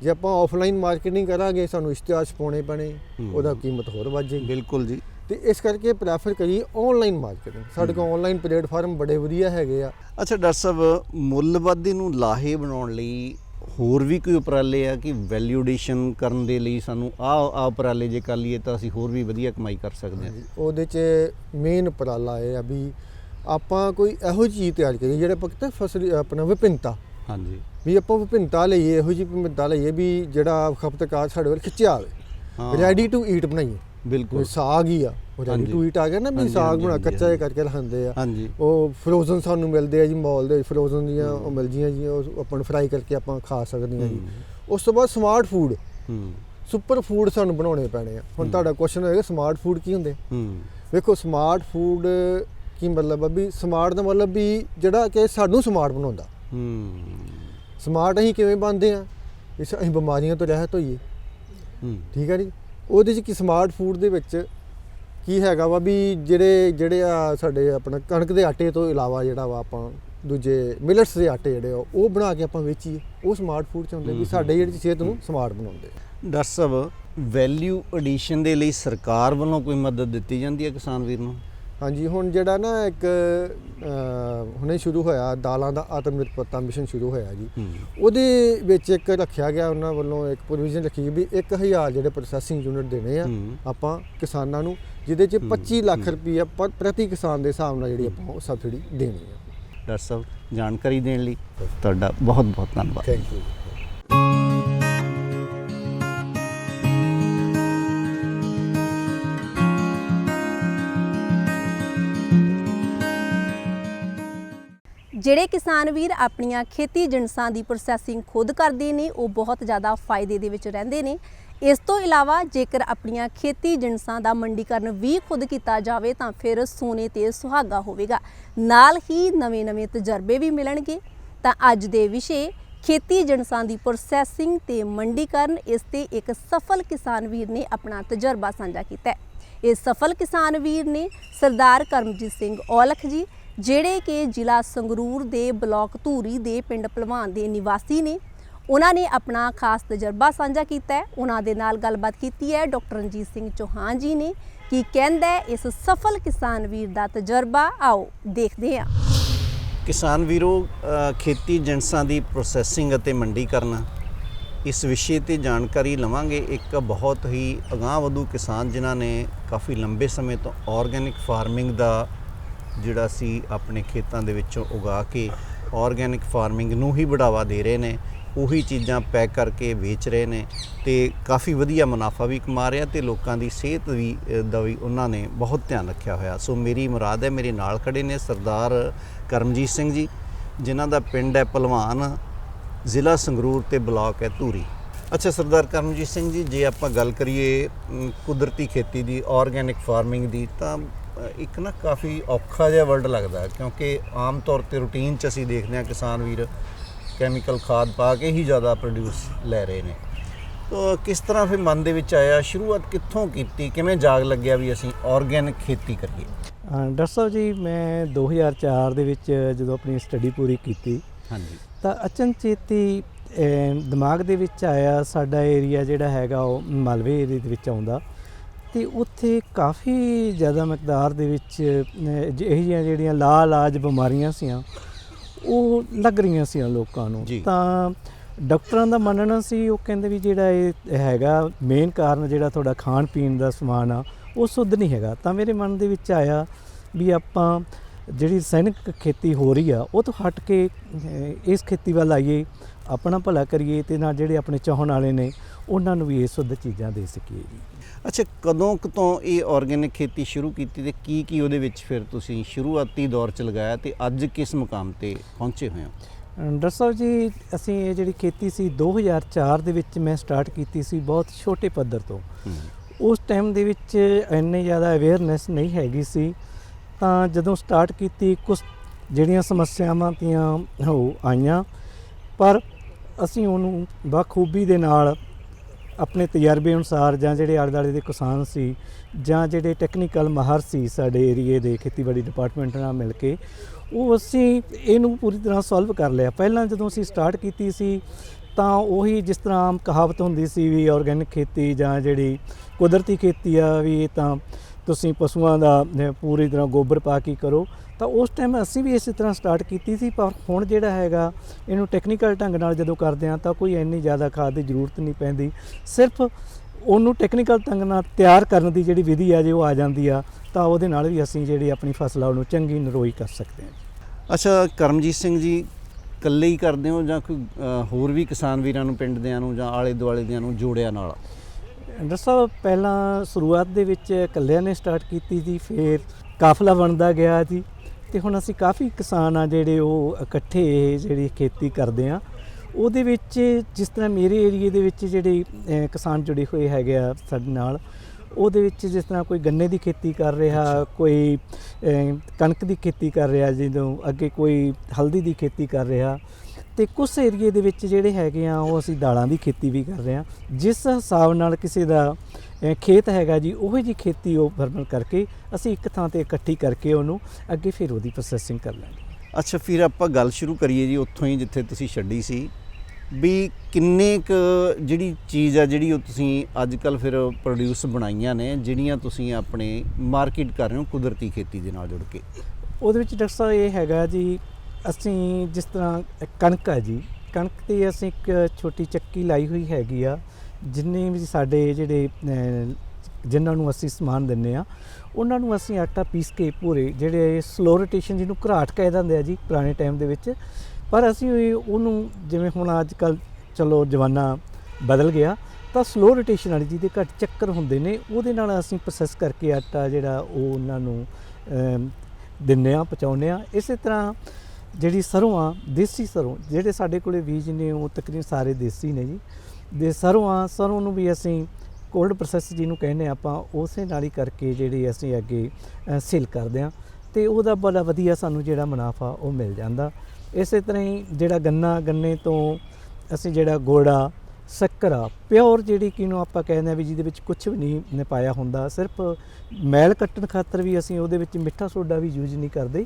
ਜੇ ਆਪਾਂ ਆਫਲਾਈਨ ਮਾਰਕੀਟਿੰਗ ਕਰਾਂਗੇ ਸਾਨੂੰ ਇਸ਼ਤਿਹਾਰ ਛਪਾਉਣੇ ਪੈਣੇ। ਉਹਦਾ ਕੀਮਤ ਹੋਰ ਵੱਧ ਜਾਏਗੀ। ਬਿਲਕੁਲ ਜੀ। ਤੇ ਇਸ ਕਰਕੇ ਪ੍ਰੈਫਰ ਕਰੀਏ ਆਨਲਾਈਨ ਮਾਰਕੀਟਿੰਗ ਸਾਡੇ ਕੋਲ ਆਨਲਾਈਨ ਪਲੇਟਫਾਰਮ ਬੜੇ ਵਧੀਆ ਹੈਗੇ ਆ। ਅੱਛਾ ਡਾਕਟਰ ਸਾਹਿਬ ਮੁੱਲ ਵਾਧੇ ਨੂੰ ਲਾਹੇ ਬਣਾਉਣ ਲਈ ਹੋਰ ਵੀ ਕੋਈ ਉਪਰਾਲੇ ਆ ਕਿ ਵੈਲਿਊ ਐਡੀਸ਼ਨ ਕਰਨ ਦੇ ਲਈ ਸਾਨੂੰ ਆ ਆ ਉਪਰਾਲੇ ਜੇ ਕਰ ਲਈਏ ਤਾਂ ਅਸੀਂ ਹੋਰ ਵੀ ਵਧੀਆ ਕਮਾਈ ਕਰ ਸਕਦੇ ਹਾਂ। ਉਹਦੇ 'ਚ ਮੇਨ ਉਪਰਾਲਾ ਇਹ ਆ ਵੀ ਆਪਾਂ ਕੋਈ ਇਹੋ ਜਿਹੀ ਚੀਜ਼ ਤਿਆਰ ਕਰੀਏ ਜਿਹੜੇ ਆਪਾਂ ਕਿਤੇ ਫਸਲ ਆਪਣਾ ਵਿਭਿੰਨਤਾ। ਹਾਂਜੀ। ਵੀ ਆਪਾਂ ਵਿਭਿੰਨਤਾ ਲਈਏ ਇਹੋ ਜਿਹੀ ਵਿਭਿੰਨਤਾ ਲਈਏ ਵੀ ਜਿਹੜਾ ਖਪਤਕਾਰ ਸਾਡੇ ਵੱਲ ਖਿੱਚਿਆ ਆਵੇ। ਰੈਡੀ ਟੂ ਈਟ ਬਣਾਈਏ। ਬਿਲਕੁਲ। ਸਾਗ ਹੀ ਆ। ਉਹ ਰੈਡੀ ਹਾਂਜੀ। ਟੂ ਈਟ ਆ ਗਿਆ ਨਾ ਵੀ ਹਾਂਜੀ, ਸਾਗ ਹਾਂਜੀ, ਬਣਾ ਹਾਂਜੀ, ਕੱਚਾ ਜਿਹਾ। ਕਰਕੇ ਰਖਾਂਦੇ ਆ। ਹਾਂਜੀ। ਉਹ ਫਰੋਜ਼ਨ ਸਾਨੂੰ ਮਿਲਦੇ ਆ ਜੀ ਮਾਲ ਦੇ ਫਰੋਜ਼ਨ ਦੀਆਂ ਉਹ ਮਿਲ ਜੀਆਂ ਜੀ ਉਹ ਆਪਾਂ ਫਰਾਈ ਕਰਕੇ ਆਪਾਂ ਖਾ ਸਕਦੇ ਹਾਂ ਜੀ। ਉਸ ਤੋਂ ਬਾਅਦ ਸਮਾਰਟ ਫੂਡ ਹੂੰ। ਸੁਪਰ ਫੂਡ ਸਾਨੂੰ ਬਣਾਉਣੇ ਪੈਣੇ ਆ। ਹੁਣ ਤੁਹਾਡਾ ਕੁਐਸਚਨ ਹੋਏਗਾ ਸਮਾਰਟ ਫੂਡ ਕੀ ਹੁੰਦੇ? ਹੂੰ। ਵੇਖੋ ਸਮਾਰਟ ਫੂਡ ਕੀ ਮਤਲਬ ਆ ਵੀ ਸਮਾਰਟ ਦਾ ਮਤਲਬ ਵੀ ਜਿਹੜਾ ਕਿ ਸਾਨੂੰ ਸਮਾਰਟ ਬਣਾਉਂਦਾ। ਹੂੰ। ਸਮਾਰਟ ਅਸੀਂ ਕਿਵੇਂ ਬਣਦੇ ਆ? ਇਸ ਅਸੀਂ ਬਿਮਾਰੀਆਂ ਤੋਂ ਰਹਿਤ ਹੋਈਏ। ਹੂੰ। ਠੀਕ ਹੈ ਜੀ? ਉਹਦੇ 'ਚ ਕੀ ਸਮਾਰਟ ਫੂਡ ਦੇ ਵਿੱਚ ਕੀ ਹੈਗਾ ਵਾ ਵੀ ਜਿਹੜੇ ਜਿਹੜੇ ਆ ਸਾਡੇ ਆਪਣਾ ਕਣਕ ਦੇ ਆਟੇ ਤੋਂ ਇਲਾਵਾ ਜਿਹੜਾ ਵਾ ਆਪਾਂ ਦੂਜੇ ਮਿਲਟਸ ਦੇ ਆਟੇ ਜਿਹੜੇ ਆ ਉਹ ਬਣਾ ਕੇ ਆਪਾਂ ਵੇਚੀਏ। ਉਹ ਸਮਾਰਟ ਫੂਡ ਚ ਹੁੰਦੇ ਵੀ ਸਾਡੇ ਜਿਹੜੀ ਸਿਹਤ ਨੂੰ ਸਮਾਰਟ ਬਣਾਉਂਦੇ ਡਾਕਟਰ ਸਾਹਿਬ ਵੈਲਿਊ ਐਡੀਸ਼ਨ ਦੇ ਲਈ ਸਰਕਾਰ ਵੱਲੋਂ ਕੋਈ ਮਦਦ ਦਿੱਤੀ ਜਾਂਦੀ ਹੈ ਕਿਸਾਨ ਵੀਰ ਨੂੰ? ਹਾਂਜੀ ਹੁਣ ਜਿਹੜਾ ਨਾ ਇੱਕ ਹੁਣੇ ਸ਼ੁਰੂ ਹੋਇਆ ਦਾਲਾਂ ਦਾ ਆਤਮ ਨਿਰਭਰਤਾ ਮਿਸ਼ਨ ਸ਼ੁਰੂ ਹੋਇਆ ਜੀ। ਉਹਦੇ ਵਿੱਚ ਇੱਕ ਰੱਖਿਆ ਗਿਆ ਉਹਨਾਂ ਵੱਲੋਂ ਇੱਕ ਪ੍ਰੋਵੀਜ਼ਨ ਰੱਖੀ ਗਈ ਵੀ 1000 ਜਿਹੜੇ ਪ੍ਰੋਸੈਸਿੰਗ ਯੂਨਿਟ ਦੇਣੇ ਆ। ਆਪਾਂ ਕਿਸਾਨਾਂ ਨੂੰ ਜਿਹਦੇ ਚ 25 ਲੱਖ ਪਰ ਪ੍ਰਤੀ ਕਿਸਾਨ ਦੇ ਹਿਸਾਬ ਨਾਲ ਜਿਹੜੀ ਆਪਾਂ ਉਹ ਸਬਸਿਡੀ ਦੇਣੀ ਹੈ ਡਾਕਟਰ ਸਾਹਿਬ ਜਾਣਕਾਰੀ ਦੇਣ ਲਈ ਤੁਹਾਡਾ ਬਹੁਤ ਬਹੁਤ ਧੰਨਵਾਦ। ਥੈਂਕ ਯੂ ਜਿਹੜੇ ਕਿਸਾਨ ਵੀਰ ਆਪਣੀਆਂ ਖੇਤੀ ਜਿਣਸਾਂ ਦੀ ਪ੍ਰੋਸੈਸਿੰਗ ਖੁਦ ਕਰਦੇ ਨੇ, ਉਹ ਬਹੁਤ ਜ਼ਿਆਦਾ ਫਾਇਦੇ ਦੇ ਵਿੱਚ ਰਹਿੰਦੇ ਨੇ। ਇਸ ਤੋਂ ਇਲਾਵਾ ਜੇਕਰ ਆਪਣੀਆਂ ਖੇਤੀ ਜਿਣਸਾਂ ਦਾ ਮੰਡੀਕਰਨ ਵੀ ਖੁਦ ਕੀਤਾ ਜਾਵੇ, ਤਾਂ ਫਿਰ ਸੋਨੇ ਤੇ ਸੁਹਾਗਾ ਹੋਵੇਗਾ। ਨਾਲ ਹੀ ਨਵੇਂ-ਨਵੇਂ ਤਜਰਬੇ ਵੀ ਮਿਲਣਗੇ। ਤਾਂ ਅੱਜ ਦੇ ਵਿਸ਼ੇ, ਖੇਤੀ ਜਿਣਸਾਂ ਦੀ ਪ੍ਰੋਸੈਸਿੰਗ ਤੇ ਮੰਡੀਕਰਨ, ਇਸ ਤੇ ਇੱਕ ਸਫਲ ਕਿਸਾਨ ਵੀਰ ਨੇ ਆਪਣਾ ਤਜਰਬਾ ਸਾਂਝਾ ਕੀਤਾ ਹੈ। ਇਹ ਸਫਲ ਕਿਸਾਨ ਵੀਰ ਨੇ ਸਰਦਾਰ ਕਰਮਜੀਤ ਸਿੰਘ ਔਲਖ ਜੀ ਜਿਹੜੇ ਕਿ ਜ਼ਿਲ੍ਹਾ ਸੰਗਰੂਰ ਦੇ ਬਲਾਕ ਧੂਰੀ ਦੇ ਪਿੰਡ ਭਲਵਾਨ ਦੇ ਨਿਵਾਸੀ ਨੇ ਉਹਨਾਂ ਨੇ ਆਪਣਾ ਖਾਸ ਤਜਰਬਾ ਸਾਂਝਾ ਕੀਤਾ ਹੈ। ਉਹਨਾਂ ਦੇ ਨਾਲ ਗੱਲਬਾਤ ਕੀਤੀ ਹੈ। ਡਾਕਟਰ ਰਣਜੀਤ ਸਿੰਘ ਚੌਹਾਨ ਜੀ ਨੇ ਕੀ ਕਹਿੰਦਾ ਹੈ ਇਸ ਸਫਲ ਕਿਸਾਨ ਵੀਰ ਦਾ ਤਜਰਬਾ। ਆਓ ਦੇਖਦੇ ਹਾਂ। ਕਿਸਾਨ ਵੀਰੋ ਅ, ਖੇਤੀ ਜਿਣਸਾਂ ਦੀ ਪ੍ਰੋਸੈਸਿੰਗ ਅਤੇ ਮੰਡੀਕਰਨ ਇਸ ਵਿਸ਼ੇ ਤੇ ਜਾਣਕਾਰੀ ਲਵਾਂਗੇ। ਇੱਕ ਬਹੁਤ ਹੀ ਅਗਾਂਹ-ਵਧੂ ਕਿਸਾਨ ਜਿਨ੍ਹਾਂ ਨੇ ਕਾਫੀ ਲੰਬੇ ਸਮੇਂ ਤੋਂ ਆਰਗੈਨਿਕ ਫਾਰਮਿੰਗ ਦਾ ਜਿਹੜਾ ਸੀ ਆਪਣੇ ਖੇਤਾਂ ਦੇ ਵਿੱਚੋਂ ਉਗਾ ਕੇ ਆਰਗੈਨਿਕ ਫਾਰਮਿੰਗ ਨੂੰ ਹੀ ਬੜਾਵਾ ਦੇ ਰਹੇ ਨੇ, ਉਹੀ ਚੀਜ਼ਾਂ ਪੈਕ ਕਰਕੇ ਵੇਚ ਰਹੇ ਨੇ ਤੇ ਕਾਫੀ ਵਧੀਆ ਮੁਨਾਫਾ ਵੀ ਕਮਾ ਰਿਹਾ ਤੇ ਲੋਕਾਂ ਦੀ ਸਿਹਤ ਵੀ ਦਾ ਵੀ ਉਹਨਾਂ ਨੇ ਬਹੁਤ ਧਿਆਨ ਰੱਖਿਆ ਹੋਇਆ। ਸੋ ਮੇਰੀ ਮੁਰਾਦ ਹੈ, ਮੇਰੇ ਨਾਲ ਖੜੇ ਨੇ ਸਰਦਾਰ ਕਰਮਜੀਤ ਸਿੰਘ ਜੀ, ਜਿਨ੍ਹਾਂ ਦਾ ਪਿੰਡ ਹੈ ਭਲਵਾਨ ਜ਼ਿਲ੍ਹਾ ਸੰਗਰੂਰ ਤੇ ਬਲਾਕ ਹੈ ਧੂਰੀ। ਅੱਛਾ, ਸਰਦਾਰ ਕਰਮਜੀਤ ਸਿੰਘ ਜੀ, ਜੇ ਆਪਾਂ ਗੱਲ ਕਰੀਏ ਕੁਦਰਤੀ ਖੇਤੀ ਦੀ ਆਰਗੈਨਿਕ ਫਾਰਮਿੰਗ ਦੀ, ਤਾਂ ਇੱਕ ਨਾ ਕਾਫੀ ਔਖਾ ਜਿਹਾ ਵਰਡ ਲੱਗਦਾ ਕਿਉਂਕਿ ਆਮ ਤੌਰ ਤੇ ਰੂਟੀਨ ਚ ਅਸੀਂ ਦੇਖਦੇ ਹਾਂ ਕਿਸਾਨ ਵੀਰ ਕੈਮੀਕਲ ਖਾਦ ਪਾ ਕੇ ਹੀ ਜ਼ਿਆਦਾ ਪ੍ਰੋਡਿਊਸ ਲੈ ਰਹੇ ਨੇ। ਤਾਂ ਕਿਸ ਤਰ੍ਹਾਂ ਫਿਰ ਮਨ ਦੇ ਵਿੱਚ ਆਇਆ ਸ਼ੁਰੂਆਤ ਕਿੱਥੋਂ ਕੀਤੀ ਕਿਵੇਂ ਜਾਗ ਲੱਗਿਆ ਵੀ ਅਸੀਂ ਆਰਗੈਨਿਕ ਖੇਤੀ ਕਰੀਏ? ਡਾਕਟਰ ਸਾਹਿਬ ਜੀ ਮੈਂ 2004 ਦੇ ਵਿੱਚ ਜਦੋਂ ਆਪਣੀ ਸਟੱਡੀ ਪੂਰੀ ਕੀਤੀ ਹਾਂਜੀ। ਤਾਂ ਅਚਨਚੇਤੀ ਦਿਮਾਗ ਦੇ ਵਿੱਚ ਆਇਆ ਸਾਡਾ ਏਰੀਆ ਜਿਹੜਾ ਹੈਗਾ ਉਹ ਮਲਵੇ ਏਰੀਆ ਦੇ ਵਿੱਚ ਆਉਂਦਾ। ਤੇ ਉੱਥੇ ਕਾਫੀ ਜ਼ਿਆਦਾ ਮਿਕਦਾਰ ਦੇ ਵਿੱਚ ਇਹੋ ਜਿਹੀਆਂ ਜਿਹੜੀਆਂ ਲਾ ਇਲਾਜ ਬਿਮਾਰੀਆਂ ਸੀਆਂ ਉਹ ਲੱਗ ਰਹੀਆਂ ਸੀਆਂ ਲੋਕਾਂ ਨੂੰ। ਤਾਂ ਡਾਕਟਰਾਂ ਦਾ ਮੰਨਣਾ ਸੀ ਉਹ ਕਹਿੰਦੇ ਵੀ ਜਿਹੜਾ ਇਹ ਹੈਗਾ ਮੇਨ ਕਾਰਨ ਜਿਹੜਾ ਤੁਹਾਡਾ ਖਾਣ ਪੀਣ ਦਾ ਸਮਾਨ ਆ ਉਹ ਸੁੱਧ ਨਹੀਂ ਹੈਗਾ ਤਾਂ ਮੇਰੇ ਮਨ ਦੇ ਵਿੱਚ ਆਇਆ ਵੀ ਆਪਾਂ ਜਿਹੜੀ ਰਸਾਇਣਿਕ ਖੇਤੀ ਹੋ ਰਹੀ ਆ ਉਹ ਤੋਂ ਹਟ ਕੇ ਇਸ ਖੇਤੀ ਵੱਲ ਆਈਏ ਆਪਣਾ ਭਲਾ ਕਰੀਏ ਤੇ ਨਾਲ ਜਿਹੜੇ ਆਪਣੇ ਚਾਹਣ ਵਾਲੇ ਨੇ ਉਹਨਾਂ ਨੂੰ ਵੀ ਇਹ ਸੁੱਧ ਚੀਜ਼ਾਂ ਦੇ ਸਕੀਏ ਜੀ। ਅੱਛਾ ਕਦੋਂ ਕੁ ਤੋਂ ਇਹ ਆਰਗੈਨਿਕ ਖੇਤੀ ਸ਼ੁਰੂ ਕੀਤੀ ਤੇ ਕੀ ਕੀ ਉਹਦੇ ਵਿੱਚ ਫਿਰ ਤੁਸੀਂ ਸ਼ੁਰੂਆਤੀ ਦੌਰ ਚ ਲਗਾਇਆ ਤੇ ਅੱਜ ਕਿਸ ਮੁਕਾਮ ਤੇ ਪਹੁੰਚੇ ਹੋਏ ਹੋ? ਡਾਕਟਰ ਸਾਹਿਬ ਜੀ ਅਸੀਂ ਇਹ ਜਿਹੜੀ ਖੇਤੀ ਸੀ 2004 ਦੇ ਵਿੱਚ ਮੈਂ ਸਟਾਰਟ ਕੀਤੀ ਸੀ ਬਹੁਤ ਛੋਟੇ ਪੱਧਰ ਤੋਂ। ਹੂੰ। ਉਸ ਟਾਈਮ ਦੇ ਵਿੱਚ ਇੰਨੀ ਜ਼ਿਆਦਾ ਅਵੇਅਰਨੈਸ ਨਹੀਂ ਹੈਗੀ ਸੀ। ਤਾਂ ਜਦੋਂ ਸਟਾਰਟ ਕੀਤੀ ਕੁਝ ਜਿਹੜੀਆਂ ਸਮੱਸਿਆਵਾਂ ਤੀਆਂ ਉਹ ਆਈਆਂ। ਪਰ ਅਸੀਂ ਉਹਨੂੰ ਬਖੂਬੀ ਦੇ ਨਾਲ ਆਪਣੇ ਤਜਰਬੇ ਅਨੁਸਾਰ ਜਾਂ ਜਿਹੜੇ ਆਲੇ ਦੁਆਲੇ ਦੇ ਕਿਸਾਨ ਸੀ ਜਾਂ ਜਿਹੜੇ ਟੈਕਨੀਕਲ ਮਾਹਰ ਸੀ ਸਾਡੇ ਏਰੀਏ ਦੇ ਖੇਤੀਬਾੜੀ ਡਿਪਾਰਟਮੈਂਟ ਨਾਲ ਮਿਲ ਕੇ, ਉਹ ਅਸੀਂ ਇਹਨੂੰ ਪੂਰੀ ਤਰ੍ਹਾਂ ਸੋਲਵ ਕਰ ਲਿਆ। ਪਹਿਲਾਂ ਜਦੋਂ ਅਸੀਂ ਸਟਾਰਟ ਕੀਤੀ ਸੀ, ਤਾਂ ਉਹੀ ਜਿਸ ਤਰ੍ਹਾਂ ਕਹਾਵਤ ਹੁੰਦੀ ਸੀ ਵੀ ਆਰਗੈਨਿਕ ਖੇਤੀ ਜਾਂ ਜਿਹੜੀ ਕੁਦਰਤੀ ਖੇਤੀ ਆ ਵੀ ਇਹ ਤਾਂ ਤੁਸੀਂ ਪਸ਼ੂਆਂ ਦਾ ਪੂਰੀ ਤਰ੍ਹਾਂ ਗੋਬਰ ਪਾ ਕੇ ਕਰੋ। ਤਾਂ ਉਸ ਟਾਈਮ ਅਸੀਂ ਵੀ ਇਸੇ ਤਰ੍ਹਾਂ ਸਟਾਰਟ ਕੀਤੀ ਸੀ ਪਰ ਹੁਣ ਜਿਹੜਾ ਹੈਗਾ ਇਹਨੂੰ ਟੈਕਨੀਕਲ ਢੰਗ ਨਾਲ ਜਦੋਂ ਕਰਦੇ ਆ ਤਾਂ ਕੋਈ ਇੰਨੀ ਜ਼ਿਆਦਾ ਖਾਦ ਦੀ ਜ਼ਰੂਰਤ ਨਹੀਂ ਪੈਂਦੀ। ਸਿਰਫ ਉਹਨੂੰ ਟੈਕਨੀਕਲ ਢੰਗ ਨਾਲ ਤਿਆਰ ਕਰਨ ਦੀ ਜਿਹੜੀ ਵਿਧੀ ਆ ਜੇ ਉਹ ਆ ਜਾਂਦੀ ਆ ਤਾਂ ਉਹਦੇ ਨਾਲ ਵੀ ਅਸੀਂ ਜਿਹੜੀ ਆਪਣੀ ਫਸਲ ਆ ਉਹਨੂੰ ਚੰਗੀ ਨਰੋਈ ਕਰ ਸਕਦੇ ਹਾਂ। ਅੱਛਾ ਕਰਮਜੀਤ ਸਿੰਘ ਜੀ ਇਕੱਲੇ ਹੀ ਕਰਦੇ ਹੋ ਜਾਂ ਕੋਈ ਹੋਰ ਵੀ ਕਿਸਾਨ ਵੀਰਾਂ ਨੂੰ ਪਿੰਡ ਦਿਆਂ ਨੂੰ ਜਾਂ ਆਲੇ ਦੁਆਲੇ ਦਿਆਂ ਨੂੰ ਜੋੜਿਆ ਨਾਲ? ਡਾਕਟਰ ਸਾਹਿਬ ਪਹਿਲਾਂ ਸ਼ੁਰੂਆਤ ਦੇ ਵਿੱਚ ਇਕੱਲਿਆਂ ਨੇ ਸਟਾਰਟ ਕੀਤੀ ਜੀ ਫਿਰ ਕਾਫਲਾ ਬਣਦਾ ਗਿਆ ਜੀ। ਤੇ ਹੁਣ ਅਸੀਂ ਕਾਫੀ ਕਿਸਾਨ ਆ ਜਿਹੜੇ ਉਹ ਇਕੱਠੇ ਇਹ ਜਿਹੜੀ ਖੇਤੀ ਕਰਦੇ ਆ। ਉਹਦੇ ਵਿੱਚ ਜਿਸ ਤਰ੍ਹਾਂ ਮੇਰੇ ਏਰੀਏ ਦੇ ਵਿੱਚ ਜਿਹੜੇ ਕਿਸਾਨ ਜੁੜੇ ਹੋਏ ਹੈਗੇ ਆ ਸਾਡੇ ਨਾਲ, ਉਹਦੇ ਵਿੱਚ ਜਿਸ ਤਰ੍ਹਾਂ ਕੋਈ ਗੰਨੇ ਦੀ ਖੇਤੀ ਕਰ ਰਿਹਾ, ਕੋਈ ਕਣਕ ਦੀ ਖੇਤੀ ਕਰ ਰਿਹਾ, ਜਦੋਂ ਅੱਗੇ ਕੋਈ ਹਲਦੀ ਦੀ ਖੇਤੀ ਕਰ ਰਿਹਾ, ਤੇ ਕੁਝ ਏਰੀਏ ਦੇ ਵਿੱਚ ਜਿਹੜੇ ਹੈਗੇ ਆ, ਉਹ ਅਸੀਂ ਦਾਲਾਂ ਦੀ ਖੇਤੀ ਵੀ ਕਰ ਰਹੇ ਆ। ਜਿਸ ਹਿਸਾਬ ਨਾਲ ਕਿਸੇ ਦਾ ਖੇਤ ਹੈਗਾ ਜੀ ਉਹੋ ਜੀ ਖੇਤੀ ਉਹ ਵਰਮਨ ਕਰਕੇ ਅਸੀਂ ਇੱਕ ਥਾਂ ਤੇ ਇਕੱਠੀ ਕਰਕੇ ਉਹਨੂੰ ਅੱਗੇ ਫਿਰ ਉਹਦੀ ਪ੍ਰੋਸੈਸਿੰਗ ਕਰ ਲਾਂਗੇ। ਅੱਛਾ ਫਿਰ ਆਪਾਂ ਗੱਲ ਸ਼ੁਰੂ ਕਰੀਏ ਜੀ ਉੱਥੋਂ ਹੀ ਜਿੱਥੇ ਤੁਸੀਂ ਛੱਡੀ ਸੀ। ਵੀ ਕਿੰਨੇ ਕ ਜਿਹੜੀ ਚੀਜ਼ ਆ ਜਿਹੜੀ ਉਹ ਤੁਸੀਂ ਅੱਜ ਕੱਲ ਫਿਰ ਪ੍ਰੋਡਿਊਸ ਬਣਾਈਆਂ ਨੇ ਜਿਹੜੀਆਂ ਤੁਸੀਂ ਆਪਣੇ ਮਾਰਕੀਟ ਕਰ ਰਹੇ ਹੋ ਕੁਦਰਤੀ ਖੇਤੀ ਦੇ ਨਾਲ ਜੁੜ ਕੇ? ਉਹਦੇ ਵਿੱਚ ਡਾਕਟਰ ਸਾਹਿਬ ਇਹ ਹੈਗਾ ਜੀ ਅਸੀਂ ਜਿਸ ਤਰ੍ਹਾਂ ਕਣਕ ਆ ਜੀ ਕਣਕ ਤੇ ਅਸੀਂ ਇੱਕ ਛੋਟੀ ਚੱਕੀ ਲਾਈ ਹੋਈ ਹੈਗੀ ਆ ਜਿੰਨੇ ਵੀ ਸਾਡੇ ਜਿਹੜੇ ਜਿਨ੍ਹਾਂ ਨੂੰ ਅਸੀਂ ਸਮਾਨ ਦਿੰਨੇ ਆ ਉਹਨਾਂ ਨੂੰ ਅਸੀਂ ਆਟਾ ਪੀਸ ਕੇ ਪੂਰੇ ਜਿਹੜੇ ਸਲੋ ਰੋਟੇਸ਼ਨ ਜਿਹਨੂੰ ਘਰਾਟ ਕਹਿ ਦਿੰਦੇ ਆ ਜੀ ਪੁਰਾਣੇ ਟਾਈਮ ਦੇ ਵਿੱਚ ਪਰ ਅਸੀਂ ਉਹਨੂੰ ਜਿਵੇਂ ਹੁਣ ਅੱਜ ਕੱਲ ਚਲੋ ਜਵਾਨਾ ਬਦਲ ਗਿਆ ਤਾਂ ਸਲੋ ਰੋਟੇਸ਼ਨ ਵਾਲੀ ਜਿਹਦੇ ਘੱਟ ਚੱਕਰ ਹੁੰਦੇ ਨੇ ਉਹਦੇ ਨਾਲ ਅਸੀਂ ਪ੍ਰੋਸੈਸ ਕਰਕੇ ਆਟਾ ਜਿਹੜਾ ਉਹ ਉਹਨਾਂ ਨੂੰ ਅਮ, ਦਿੰਨੇ ਆ ਪਹੁੰਚਾਉਂਦੇ ਆ। ਇਸੇ ਤਰ੍ਹਾਂ ਜਿਹੜੀ ਸਰੋਂ ਆ ਦੇਸੀ ਸਰੋਂ ਜਿਹੜੇ ਸਾਡੇ ਕੋਲੇ ਬੀਜ ਨੇ ਉਹ ਤਕਰੀਬਨ ਸਾਰੇ ਦੇਸੀ ਨੇ ਜੀ। ਦੇ ਸਰੋਂ ਆ, ਸਰੋਂ ਨੂੰ ਵੀ ਅਸੀਂ ਕੋਲਡ ਪ੍ਰੋਸੈਸ ਜਿਹਨੂੰ ਕਹਿੰਦੇ ਆਪਾਂ ਉਸੇ ਨਾਲ ਹੀ ਕਰਕੇ ਜਿਹੜੀ ਅਸੀਂ ਅੱਗੇ ਸੇਲ ਕਰਦੇ ਆ ਤੇ ਉਹਦਾ ਬੜਾ ਵਧੀਆ ਸਾਨੂੰ ਜਿਹੜਾ ਮੁਨਾਫਾ ਉਹ ਮਿਲ ਜਾਂਦਾ। ਇਸੇ ਤਰ੍ਹਾਂ ਹੀ ਜਿਹੜਾ ਗੰਨਾ, ਗੰਨੇ ਤੋਂ ਅਸੀਂ ਜਿਹੜਾ ਗੋੜਾ, ਸ਼ੱਕਰਾ, ਪਿਓਰ ਜਿਹੜੀ ਕਿਨੂੰ ਆਪਾਂ ਕਹਿੰਦੇ ਆ ਵੀ ਜਿਹਦੇ ਵਿੱਚ ਕੁਝ ਵੀ ਨਹੀਂ ਨੇ ਪਾਇਆ ਹੁੰਦਾ, ਸਿਰਫ ਮੈਲ ਕੱਟਣ ਖਾਤਰ ਵੀ ਅਸੀਂ ਉਹਦੇ ਵਿੱਚ ਮਿੱਠਾ ਸੋਡਾ ਵੀ ਯੂਜ਼ ਨਹੀਂ ਕਰਦੇ।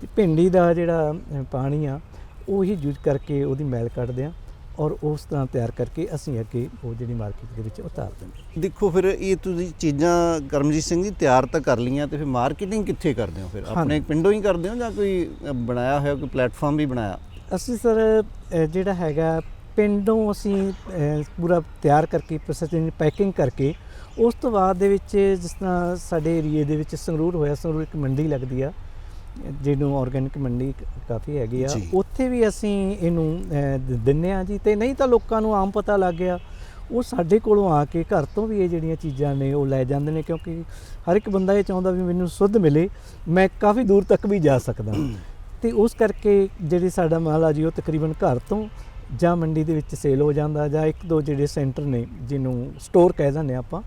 ਤੇ ਭਿੰਡੀ ਦਾ ਜਿਹੜਾ ਪਾਣੀ ਆ, ਉਹੀ ਯੂਜ਼ ਕਰਕੇ ਉਹਦੀ ਮੈਲ ਕੱਢਦੇ ਆ ਔਰ ਉਸ ਤਰ੍ਹਾਂ ਤਿਆਰ ਕਰਕੇ ਅਸੀਂ ਅੱਗੇ ਉਹ ਜਿਹੜੀ ਮਾਰਕੀਟ ਦੇ ਵਿੱਚ ਉਤਾਰ ਦਿੰਦੇ। ਦੇਖੋ ਫਿਰ ਇਹ ਤੁਸੀਂ ਚੀਜ਼ਾਂ ਕਰਮਜੀਤ ਸਿੰਘ ਜੀ ਤਿਆਰ ਤਾਂ ਕਰ ਲਈਆਂ ਤੇ ਫਿਰ ਮਾਰਕੀਟਿੰਗ ਕਿੱਥੇ ਕਰਦੇ ਹੋ ਫਿਰ? ਆਪਣੇ ਪਿੰਡੋਂ ਹੀ ਕਰਦੇ ਹੋ ਜਾਂ ਕੋਈ ਬਣਾਇਆ ਹੋਇਆ ਕੋਈ ਪਲੇਟਫਾਰਮ ਵੀ ਬਣਾਇਆ? ਅਸੀਂ ਸਰ ਜਿਹੜਾ ਹੈਗਾ ਪਿੰਡੋਂ ਅਸੀਂ ਪੂਰਾ ਤਿਆਰ ਕਰਕੇ ਪ੍ਰੋਸੈਸਿੰਗ ਪੈਕਿੰਗ ਕਰਕੇ ਉਸ ਤੋਂ ਬਾਅਦ ਦੇ ਵਿੱਚ ਜਿਸ ਤਰ੍ਹਾਂ ਸਾਡੇ ਏਰੀਏ ਦੇ ਵਿੱਚ ਸੰਗਰੂਰ ਹੋਇਆ ਸੰਗਰੂਰ ਇੱਕ ਮੰਡੀ ਲੱਗਦੀ ਆ। ਜਿਹਨੂੰ ਆਰਗੈਨਿਕ ਮੰਡੀ ਕਾਫੀ ਹੈਗੀ ਆ। ਉੱਥੇ ਵੀ ਅਸੀਂ ਇਹਨੂੰ ਦਿੰਨੇ ਆ ਜੀ। ਤੇ ਨਹੀਂ ਤਾਂ ਲੋਕਾਂ ਨੂੰ ਆਮ ਪਤਾ ਲੱਗ ਗਿਆ ਉਹ ਸਾਡੇ ਕੋਲੋਂ ਆ ਕੇ ਘਰ ਤੋਂ ਵੀ ਇਹ ਜਿਹੜੀਆਂ ਚੀਜ਼ਾਂ ਨੇ ਉਹ ਲੈ ਜਾਂਦੇ ਨੇ ਕਿਉਂਕਿ ਹਰ ਇੱਕ ਬੰਦਾ ਇਹ ਚਾਹੁੰਦਾ ਵੀ ਮੈਨੂੰ ਸੁੱਧ ਮਿਲੇ ਮੈਂ ਕਾਫੀ ਦੂਰ ਤੱਕ ਵੀ ਜਾ ਸਕਦਾ। ਤੇ ਉਸ ਕਰਕੇ ਜਿਹੜੀ ਸਾਡਾ ਮਾਲ ਆ ਜੀ ਉਹ ਤਕਰੀਬਨ ਘਰ ਤੋਂ ਜਾਂ ਮੰਡੀ ਦੇ ਵਿੱਚ ਸੇਲ ਹੋ ਜਾਂਦਾ ਜਾਂ ਇੱਕ ਦੋ ਜਿਹੜੇ ਸੈਂਟਰ ਨੇ ਜਿਹਨੂੰ ਸਟੋਰ ਕਹਿ ਦਿੰਦੇ ਆਪਾਂ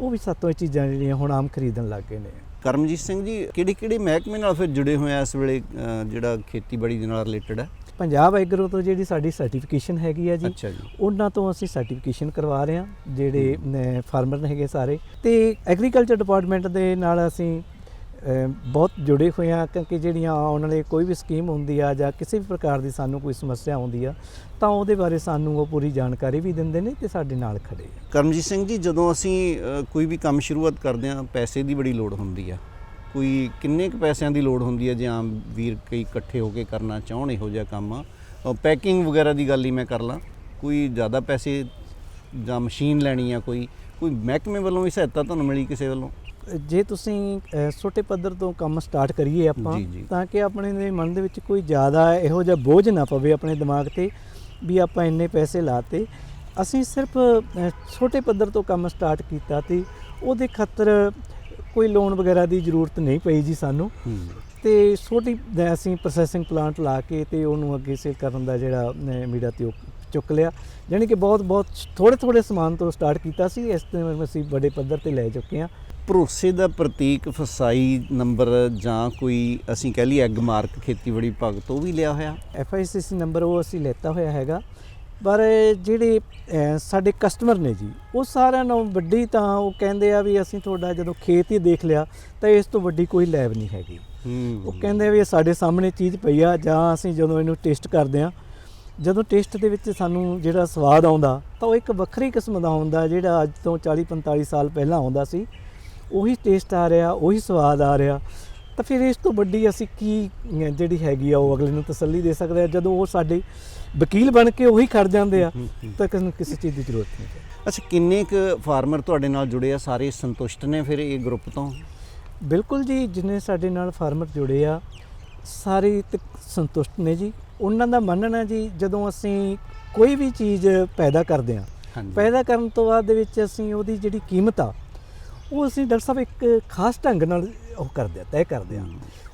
ਉਹ ਵੀ ਸਾਤੋਂ ਇਹ ਚੀਜ਼ਾਂ ਜਿਹੜੀਆਂ ਹੁਣ ਆਮ ਖਰੀਦਣ ਲੱਗ ਗਏ ਨੇ। ਕਰਮਜੀਤ ਸਿੰਘ ਜੀ ਕਿਹੜੇ ਕਿਹੜੇ ਮਹਿਕਮੇ ਨਾਲ ਫਿਰ ਜੁੜੇ ਹੋਏ ਆ ਇਸ ਵੇਲੇ ਜਿਹੜਾ ਖੇਤੀਬਾੜੀ ਦੇ ਨਾਲ ਰਿਲੇਟਡ ਹੈ? ਪੰਜਾਬ ਐਗਰੋ ਤੋਂ ਜਿਹੜੀ ਸਾਡੀ ਸਰਟੀਫਿਕੇਸ਼ਨ ਹੈਗੀ ਆ ਜੀ ਉਹਨਾਂ ਤੋਂ ਅਸੀਂ ਸਰਟੀਫਿਕੇਸ਼ਨ ਕਰਵਾ ਰਹੇ ਹਾਂ ਜਿਹੜੇ ਫਾਰਮਰ ਨੇ ਹੈਗੇ ਸਾਰੇ। ਤੇ ਐਗਰੀਕਲਚਰ ਡਿਪਾਰਟਮੈਂਟ ਦੇ ਨਾਲ ਅਸੀਂ ਬਹੁਤ ਜੁੜੇ ਹੋਏ ਹਾਂ ਕਿਉਂਕਿ ਜਿਹੜੀਆਂ ਆਉਣ ਵਾਲੇ ਕੋਈ ਵੀ ਸਕੀਮ ਹੁੰਦੀ ਆ ਜਾਂ ਕਿਸੇ ਵੀ ਪ੍ਰਕਾਰ ਦੀ ਸਾਨੂੰ ਕੋਈ ਸਮੱਸਿਆ ਆਉਂਦੀ ਆ, ਤਾਂ ਉਹਦੇ ਬਾਰੇ ਸਾਨੂੰ ਉਹ ਪੂਰੀ ਜਾਣਕਾਰੀ ਵੀ ਦਿੰਦੇ ਨੇ ਤੇ ਸਾਡੇ ਨਾਲ ਖੜੇ ਆ। ਕਰਮਜੀਤ ਸਿੰਘ ਜੀ, ਜਦੋਂ ਅਸੀਂ ਕੋਈ ਵੀ ਕੰਮ ਸ਼ੁਰੂਆਤ ਕਰਦੇ ਹਾਂ, ਪੈਸੇ ਦੀ ਬੜੀ ਲੋੜ ਹੁੰਦੀ ਆ। ਕੋਈ ਕਿੰਨੇ ਕੁ ਪੈਸਿਆਂ ਦੀ ਲੋੜ ਹੁੰਦੀ ਹੈ ਜੇ ਆਮ ਵੀਰ ਕਈ ਇਕੱਠੇ ਹੋ ਕੇ ਕਰਨਾ ਚਾਹਣ ਇਹੋ ਜਿਹਾ ਕੰਮ? ਪੈਕਿੰਗ ਵਗੈਰਾ ਦੀ ਗੱਲ ਹੀ ਮੈਂ ਕਰ ਲਾਂ। ਕੋਈ ਜ਼ਿਆਦਾ ਪੈਸੇ ਜਾਂ ਮਸ਼ੀਨ ਲੈਣੀ ਆ ਕੋਈ ਕੋਈ ਮਹਿਕਮੇ ਵੱਲੋਂ ਵੀ ਸਹਾਇਤਾ ਤੁਹਾਨੂੰ ਮਿਲੀ ਕਿਸੇ ਵੱਲੋਂ? ਜੇ ਤੁਸੀਂ ਛੋਟੇ ਪੱਧਰ ਤੋਂ ਕੰਮ ਸਟਾਰਟ ਕਰੀਏ ਆਪਾਂ। ਤਾਂ ਕਿ ਆਪਣੇ ਦੇ ਮਨ ਦੇ ਵਿੱਚ ਕੋਈ ਜ਼ਿਆਦਾ ਇਹੋ ਜਿਹਾ ਬੋਝ ਨਾ ਪਵੇ ਆਪਣੇ ਦਿਮਾਗ ਤੇ ਵੀ ਆਪਾਂ ਇੰਨੇ ਪੈਸੇ ਲਾਤੇ। ਅਸੀਂ ਸਿਰਫ ਛੋਟੇ ਪੱਧਰ ਤੋਂ ਕੰਮ ਸਟਾਰਟ ਕੀਤਾ ਤੇ ਉਹਦੇ ਖਾਤਰ ਕੋਈ ਲੋਨ ਵਗੈਰਾ ਦੀ ਜ਼ਰੂਰਤ ਨਹੀਂ ਪਈ ਜੀ ਸਾਨੂੰ। ਤੇ ਛੋਟੀ ਅਸੀਂ ਪ੍ਰੋਸੈਸਿੰਗ ਪਲਾਂਟ ਲਾ ਕੇ ਤੇ ਉਹਨੂੰ ਅੱਗੇ ਸੇਲ ਕਰਨ ਦਾ ਜਿਹੜਾ ਮੀਡੀਆ ਤੇ ਉਹ ਚੁੱਕ ਲਿਆ। ਯਾਨੀ ਕਿ ਬਹੁਤ ਬਹੁਤ ਥੋੜੇ ਥੋੜੇ ਸਮਾਨ ਤੋਂ ਸਟਾਰਟ ਕੀਤਾ ਸੀ ਇਸ ਤੇ ਅਸੀਂ ਬੜੇ ਪੱਧਰ ਤੇ ਲੈ ਚੁੱਕੇ ਹਾਂ। ਭਰੋਸੇ ਦਾ ਪ੍ਰਤੀਕ ਫਸਾਈ ਨੰਬਰ ਜਾਂ ਕੋਈ ਅਸੀਂ ਕਹਿ ਲਈ ਐਗ ਮਾਰਕ ਖੇਤੀਬਾੜੀ ਵਿਭਾਗ ਤੋਂ ਵੀ ਲਿਆ ਹੋਇਆ। ਐਫਆਈਸੀਸੀ ਨੰਬਰ ਉਹ ਅਸੀਂ ਲੈਤਾ ਹੋਇਆ ਹੈਗਾ। ਪਰ ਜਿਹੜੇ ਸਾਡੇ ਕਸਟਮਰ ਨੇ ਜੀ ਉਹ ਸਾਰਿਆਂ ਨਾਲੋਂ ਵੱਡੀ ਤਾਂ ਉਹ ਕਹਿੰਦੇ ਆ ਵੀ ਅਸੀਂ ਤੁਹਾਡਾ ਜਦੋਂ ਖੇਤ ਹੀ ਦੇਖ ਲਿਆ ਤਾਂ ਇਸ ਤੋਂ ਵੱਡੀ ਕੋਈ ਲੈਬ ਨਹੀਂ ਹੈਗੀ। ਉਹ ਕਹਿੰਦੇ ਵੀ ਸਾਡੇ ਸਾਹਮਣੇ ਚੀਜ਼ ਪਈ ਆ ਜਾਂ ਅਸੀਂ ਜਦੋਂ ਇਹਨੂੰ ਟੇਸਟ ਕਰਦੇ ਆ ਜਦੋਂ ਟੇਸਟ ਦੇ ਵਿੱਚ ਸਾਨੂੰ ਜਿਹੜਾ ਸਵਾਦ ਆਉਂਦਾ ਤਾਂ ਉਹ ਇੱਕ ਵੱਖਰੀ ਕਿਸਮ ਦਾ ਹੁੰਦਾ ਜਿਹੜਾ ਅੱਜ ਤੋਂ 40 45 ਸਾਲ ਪਹਿਲਾਂ ਆਉਂਦਾ ਸੀ। ਉਹੀ ਟੇਸਟ ਆ ਰਿਹਾ ਉਹੀ ਸਵਾਦ ਆ ਰਿਹਾ। ਤਾਂ ਫਿਰ ਇਸ ਤੋਂ ਵੱਡੀ ਅਸੀਂ ਕੀ ਜਿਹੜੀ ਹੈਗੀ ਆ ਉਹ ਅਗਲੇ ਨੂੰ ਤਸੱਲੀ ਦੇ ਸਕਦੇ ਆ? ਜਦੋਂ ਉਹ ਸਾਡੇ ਵਕੀਲ ਬਣ ਕੇ ਉਹੀ ਖੜ ਜਾਂਦੇ ਆ ਤਾਂ ਕਿਸੇ ਨੂੰ ਕਿਸੇ ਚੀਜ਼ ਦੀ ਜ਼ਰੂਰਤ ਨਹੀਂ ਅੱਛਾ ਕਿੰਨੇ ਕੁ ਫਾਰਮਰ ਤੁਹਾਡੇ ਨਾਲ ਜੁੜੇ ਆ? ਸਾਰੇ ਸੰਤੁਸ਼ਟ ਨੇ ਫਿਰ ਇਹ ਗਰੁੱਪ ਤੋਂ? ਬਿਲਕੁਲ ਜੀ ਜਿੰਨੇ ਸਾਡੇ ਨਾਲ ਫਾਰਮਰ ਜੁੜੇ ਆ ਸਾਰੇ ਸੰਤੁਸ਼ਟ ਨੇ ਜੀ। ਉਹਨਾਂ ਦਾ ਮੰਨਣਾ ਜੀ ਜਦੋਂ ਅਸੀਂ ਕੋਈ ਵੀ ਚੀਜ਼ ਪੈਦਾ ਕਰਦੇ ਆ ਪੈਦਾ ਕਰਨ ਤੋਂ ਬਾਅਦ ਦੇ ਵਿੱਚ ਅਸੀਂ ਉਹਦੀ ਜਿਹੜੀ ਕੀਮਤ ਆ ਉਹ ਅਸੀਂ ਡਾਕਟਰ ਸਾਹਿਬ ਇੱਕ ਖਾਸ ਢੰਗ ਨਾਲ ਉਹ ਕਰਦੇ ਆ ਤੈਅ ਕਰਦੇ ਆ।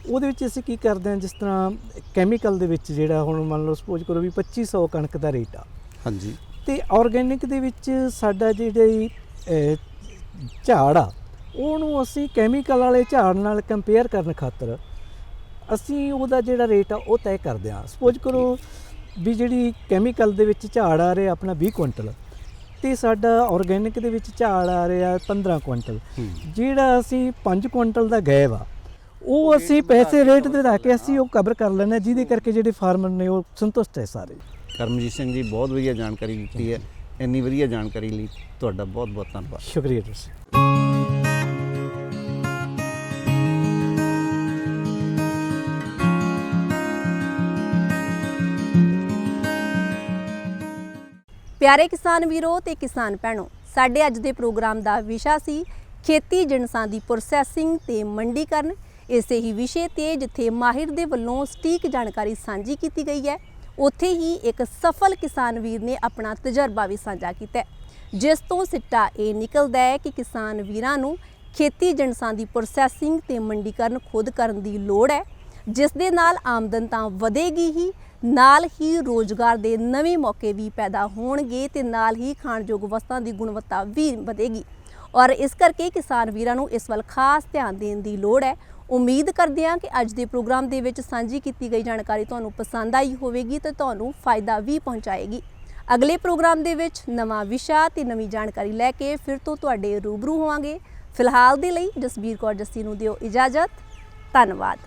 ਉਹਦੇ ਵਿੱਚ ਅਸੀਂ ਕੀ ਕਰਦੇ ਆ ਜਿਸ ਤਰ੍ਹਾਂ ਕੈਮੀਕਲ ਦੇ ਵਿੱਚ ਜਿਹੜਾ ਹੁਣ ਮੰਨ ਲਓ ਸਪੋਜ਼ ਕਰੋ ਵੀ 2500 ਕਣਕ ਦਾ ਰੇਟ ਆ। ਹਾਂਜੀ। ਤੇ ਆਰਗੈਨਿਕ ਦੇ ਵਿੱਚ ਸਾਡਾ ਜਿਹੜੀ ਝਾੜ ਆ ਉਹਨੂੰ ਅਸੀਂ ਕੈਮੀਕਲ ਵਾਲੇ ਝਾੜ ਨਾਲ ਕੰਪੇਅਰ ਕਰਨ ਖਾਤਰ ਅਸੀਂ ਉਹਦਾ ਜਿਹੜਾ ਰੇਟ ਆ ਉਹ ਤੈਅ ਕਰਦੇ ਆ। ਸਪੋਜ਼ ਕਰੋ ਵੀ ਜਿਹੜੀ ਕੈਮੀਕਲ ਦੇ ਵਿੱਚ ਝਾੜ ਆ ਰਿਹਾ ਆਪਣਾ 20 ਕੁਇੰਟਲ ਤੇ ਸਾਡਾ ਆਰਗੈਨਿਕ ਦੇ ਵਿੱਚ ਝਾੜ ਆ ਰਿਹਾ 15 ਕੁਇੰਟਲ। ਜਿਹੜਾ ਅਸੀਂ 5 ਕੁਇੰਟਲ ਦਾ ਗੈਬ ਆ ਉਹ ਅਸੀਂ ਪੈਸੇ ਰੇਟ ਦੇ ਲਾ ਕੇ ਅਸੀਂ ਉਹ ਕਵਰ ਕਰ ਹਾਂ ਜਿਹਦੇ ਕਰਕੇ ਜਿਹੜੇ ਫਾਰਮਰ ਨੇ ਉਹ ਸੰਤੁਸ਼ਟ ਹੈ ਸਾਰੇ। ਕਰਮਜੀਤ ਸਿੰਘ ਜੀ ਬਹੁਤ ਵਧੀਆ ਜਾਣਕਾਰੀ ਦਿੱਤੀ ਹੈ। ਇੰਨੀ ਵਧੀਆ ਜਾਣਕਾਰੀ ਲਈ ਤੁਹਾਡਾ ਬਹੁਤ ਬਹੁਤ ਧੰਨਵਾਦ। ਸ਼ੁਕਰੀਆ ਤੁਸੀਂ ਪਿਆਰੇ ਕਿਸਾਨ ਵੀਰੋ ਤੇ ਕਿਸਾਨ ਭੈਣੋ, ਸਾਡੇ ਅੱਜ ਦੇ ਪ੍ਰੋਗਰਾਮ ਦਾ ਵਿਸ਼ਾ ਸੀ ਖੇਤੀ ਜਿਣਸਾਂ ਦੀ ਪ੍ਰੋਸੈਸਿੰਗ ਤੇ ਮੰਡੀਕਰਨ। ਇਸੇ ਹੀ ਵਿਸ਼ੇ ਤੇ ਜਿੱਥੇ ਮਾਹਿਰ ਦੇ ਵੱਲੋਂ ਸਟੀਕ ਜਾਣਕਾਰੀ ਸਾਂਝੀ ਕੀਤੀ ਗਈ ਹੈ, ਉੱਥੇ ਹੀ ਇੱਕ ਸਫਲ ਕਿਸਾਨ ਵੀਰ ਨੇ ਆਪਣਾ ਤਜਰਬਾ ਵੀ ਸਾਂਝਾ ਕੀਤਾ ਜਿਸ ਤੋਂ ਸਿੱਟਾ ਇਹ ਨਿਕਲਦਾ ਹੈ ਕਿ ਕਿਸਾਨ ਵੀਰਾਂ ਨੂੰ ਖੇਤੀ ਜਿਣਸਾਂ ਦੀ ਪ੍ਰੋਸੈਸਿੰਗ ਤੇ ਮੰਡੀਕਰਨ ਖੁਦ ਕਰਨ ਦੀ ਲੋੜ ਹੈ, ਜਿਸ ਦੇ ਨਾਲ ਆਮਦਨ ਤਾਂ ਵਧੇਗੀ ਹੀ ਨਾਲ ਹੀ ਰੋਜ਼ਗਾਰ ਦੇ ਨਵੇਂ ਮੌਕੇ ਵੀ ਪੈਦਾ ਹੋਣਗੇ ਤੇ ਨਾਲ ਹੀ ਖਾਣਯੋਗ ਵਸਤਾਂ ਦੀ ਗੁਣਵੱਤਾ ਵੀ ਵਧੇਗੀ। ਔਰ ਇਸ ਕਰਕੇ ਕਿਸਾਨ ਵੀਰਾਂ ਨੂੰ ਇਸ ਵੱਲ ਖਾਸ ਧਿਆਨ ਦੇਣ ਦੀ ਲੋੜ ਹੈ। ਉਮੀਦ ਕਰਦੇ ਹਾਂ ਕਿ ਅੱਜ ਦੇ ਪ੍ਰੋਗਰਾਮ ਦੇ ਵਿੱਚ ਸਾਂਝੀ ਕੀਤੀ ਗਈ ਜਾਣਕਾਰੀ ਤੁਹਾਨੂੰ ਪਸੰਦ ਆਈ ਹੋਵੇਗੀ ਤੇ ਤੁਹਾਨੂੰ ਫਾਇਦਾ ਵੀ ਪਹੁੰਚਾਏਗੀ। ਅਗਲੇ ਪ੍ਰੋਗਰਾਮ ਦੇ ਵਿੱਚ ਨਵਾਂ ਵਿਸ਼ਾ ਤੇ ਨਵੀਂ ਜਾਣਕਾਰੀ ਲੈ ਕੇ ਫਿਰ ਤੋਂ ਤੁਹਾਡੇ ਰੂਬਰੂ ਹੋਵਾਂਗੇ। ਫਿਲਹਾਲ ਦੇ ਲਈ ਜਸਬੀਰ ਕੌਰ ਜੱਸੀ ਨੂੰ ਦਿਓ ਇਜਾਜ਼ਤ। ਧੰਨਵਾਦ।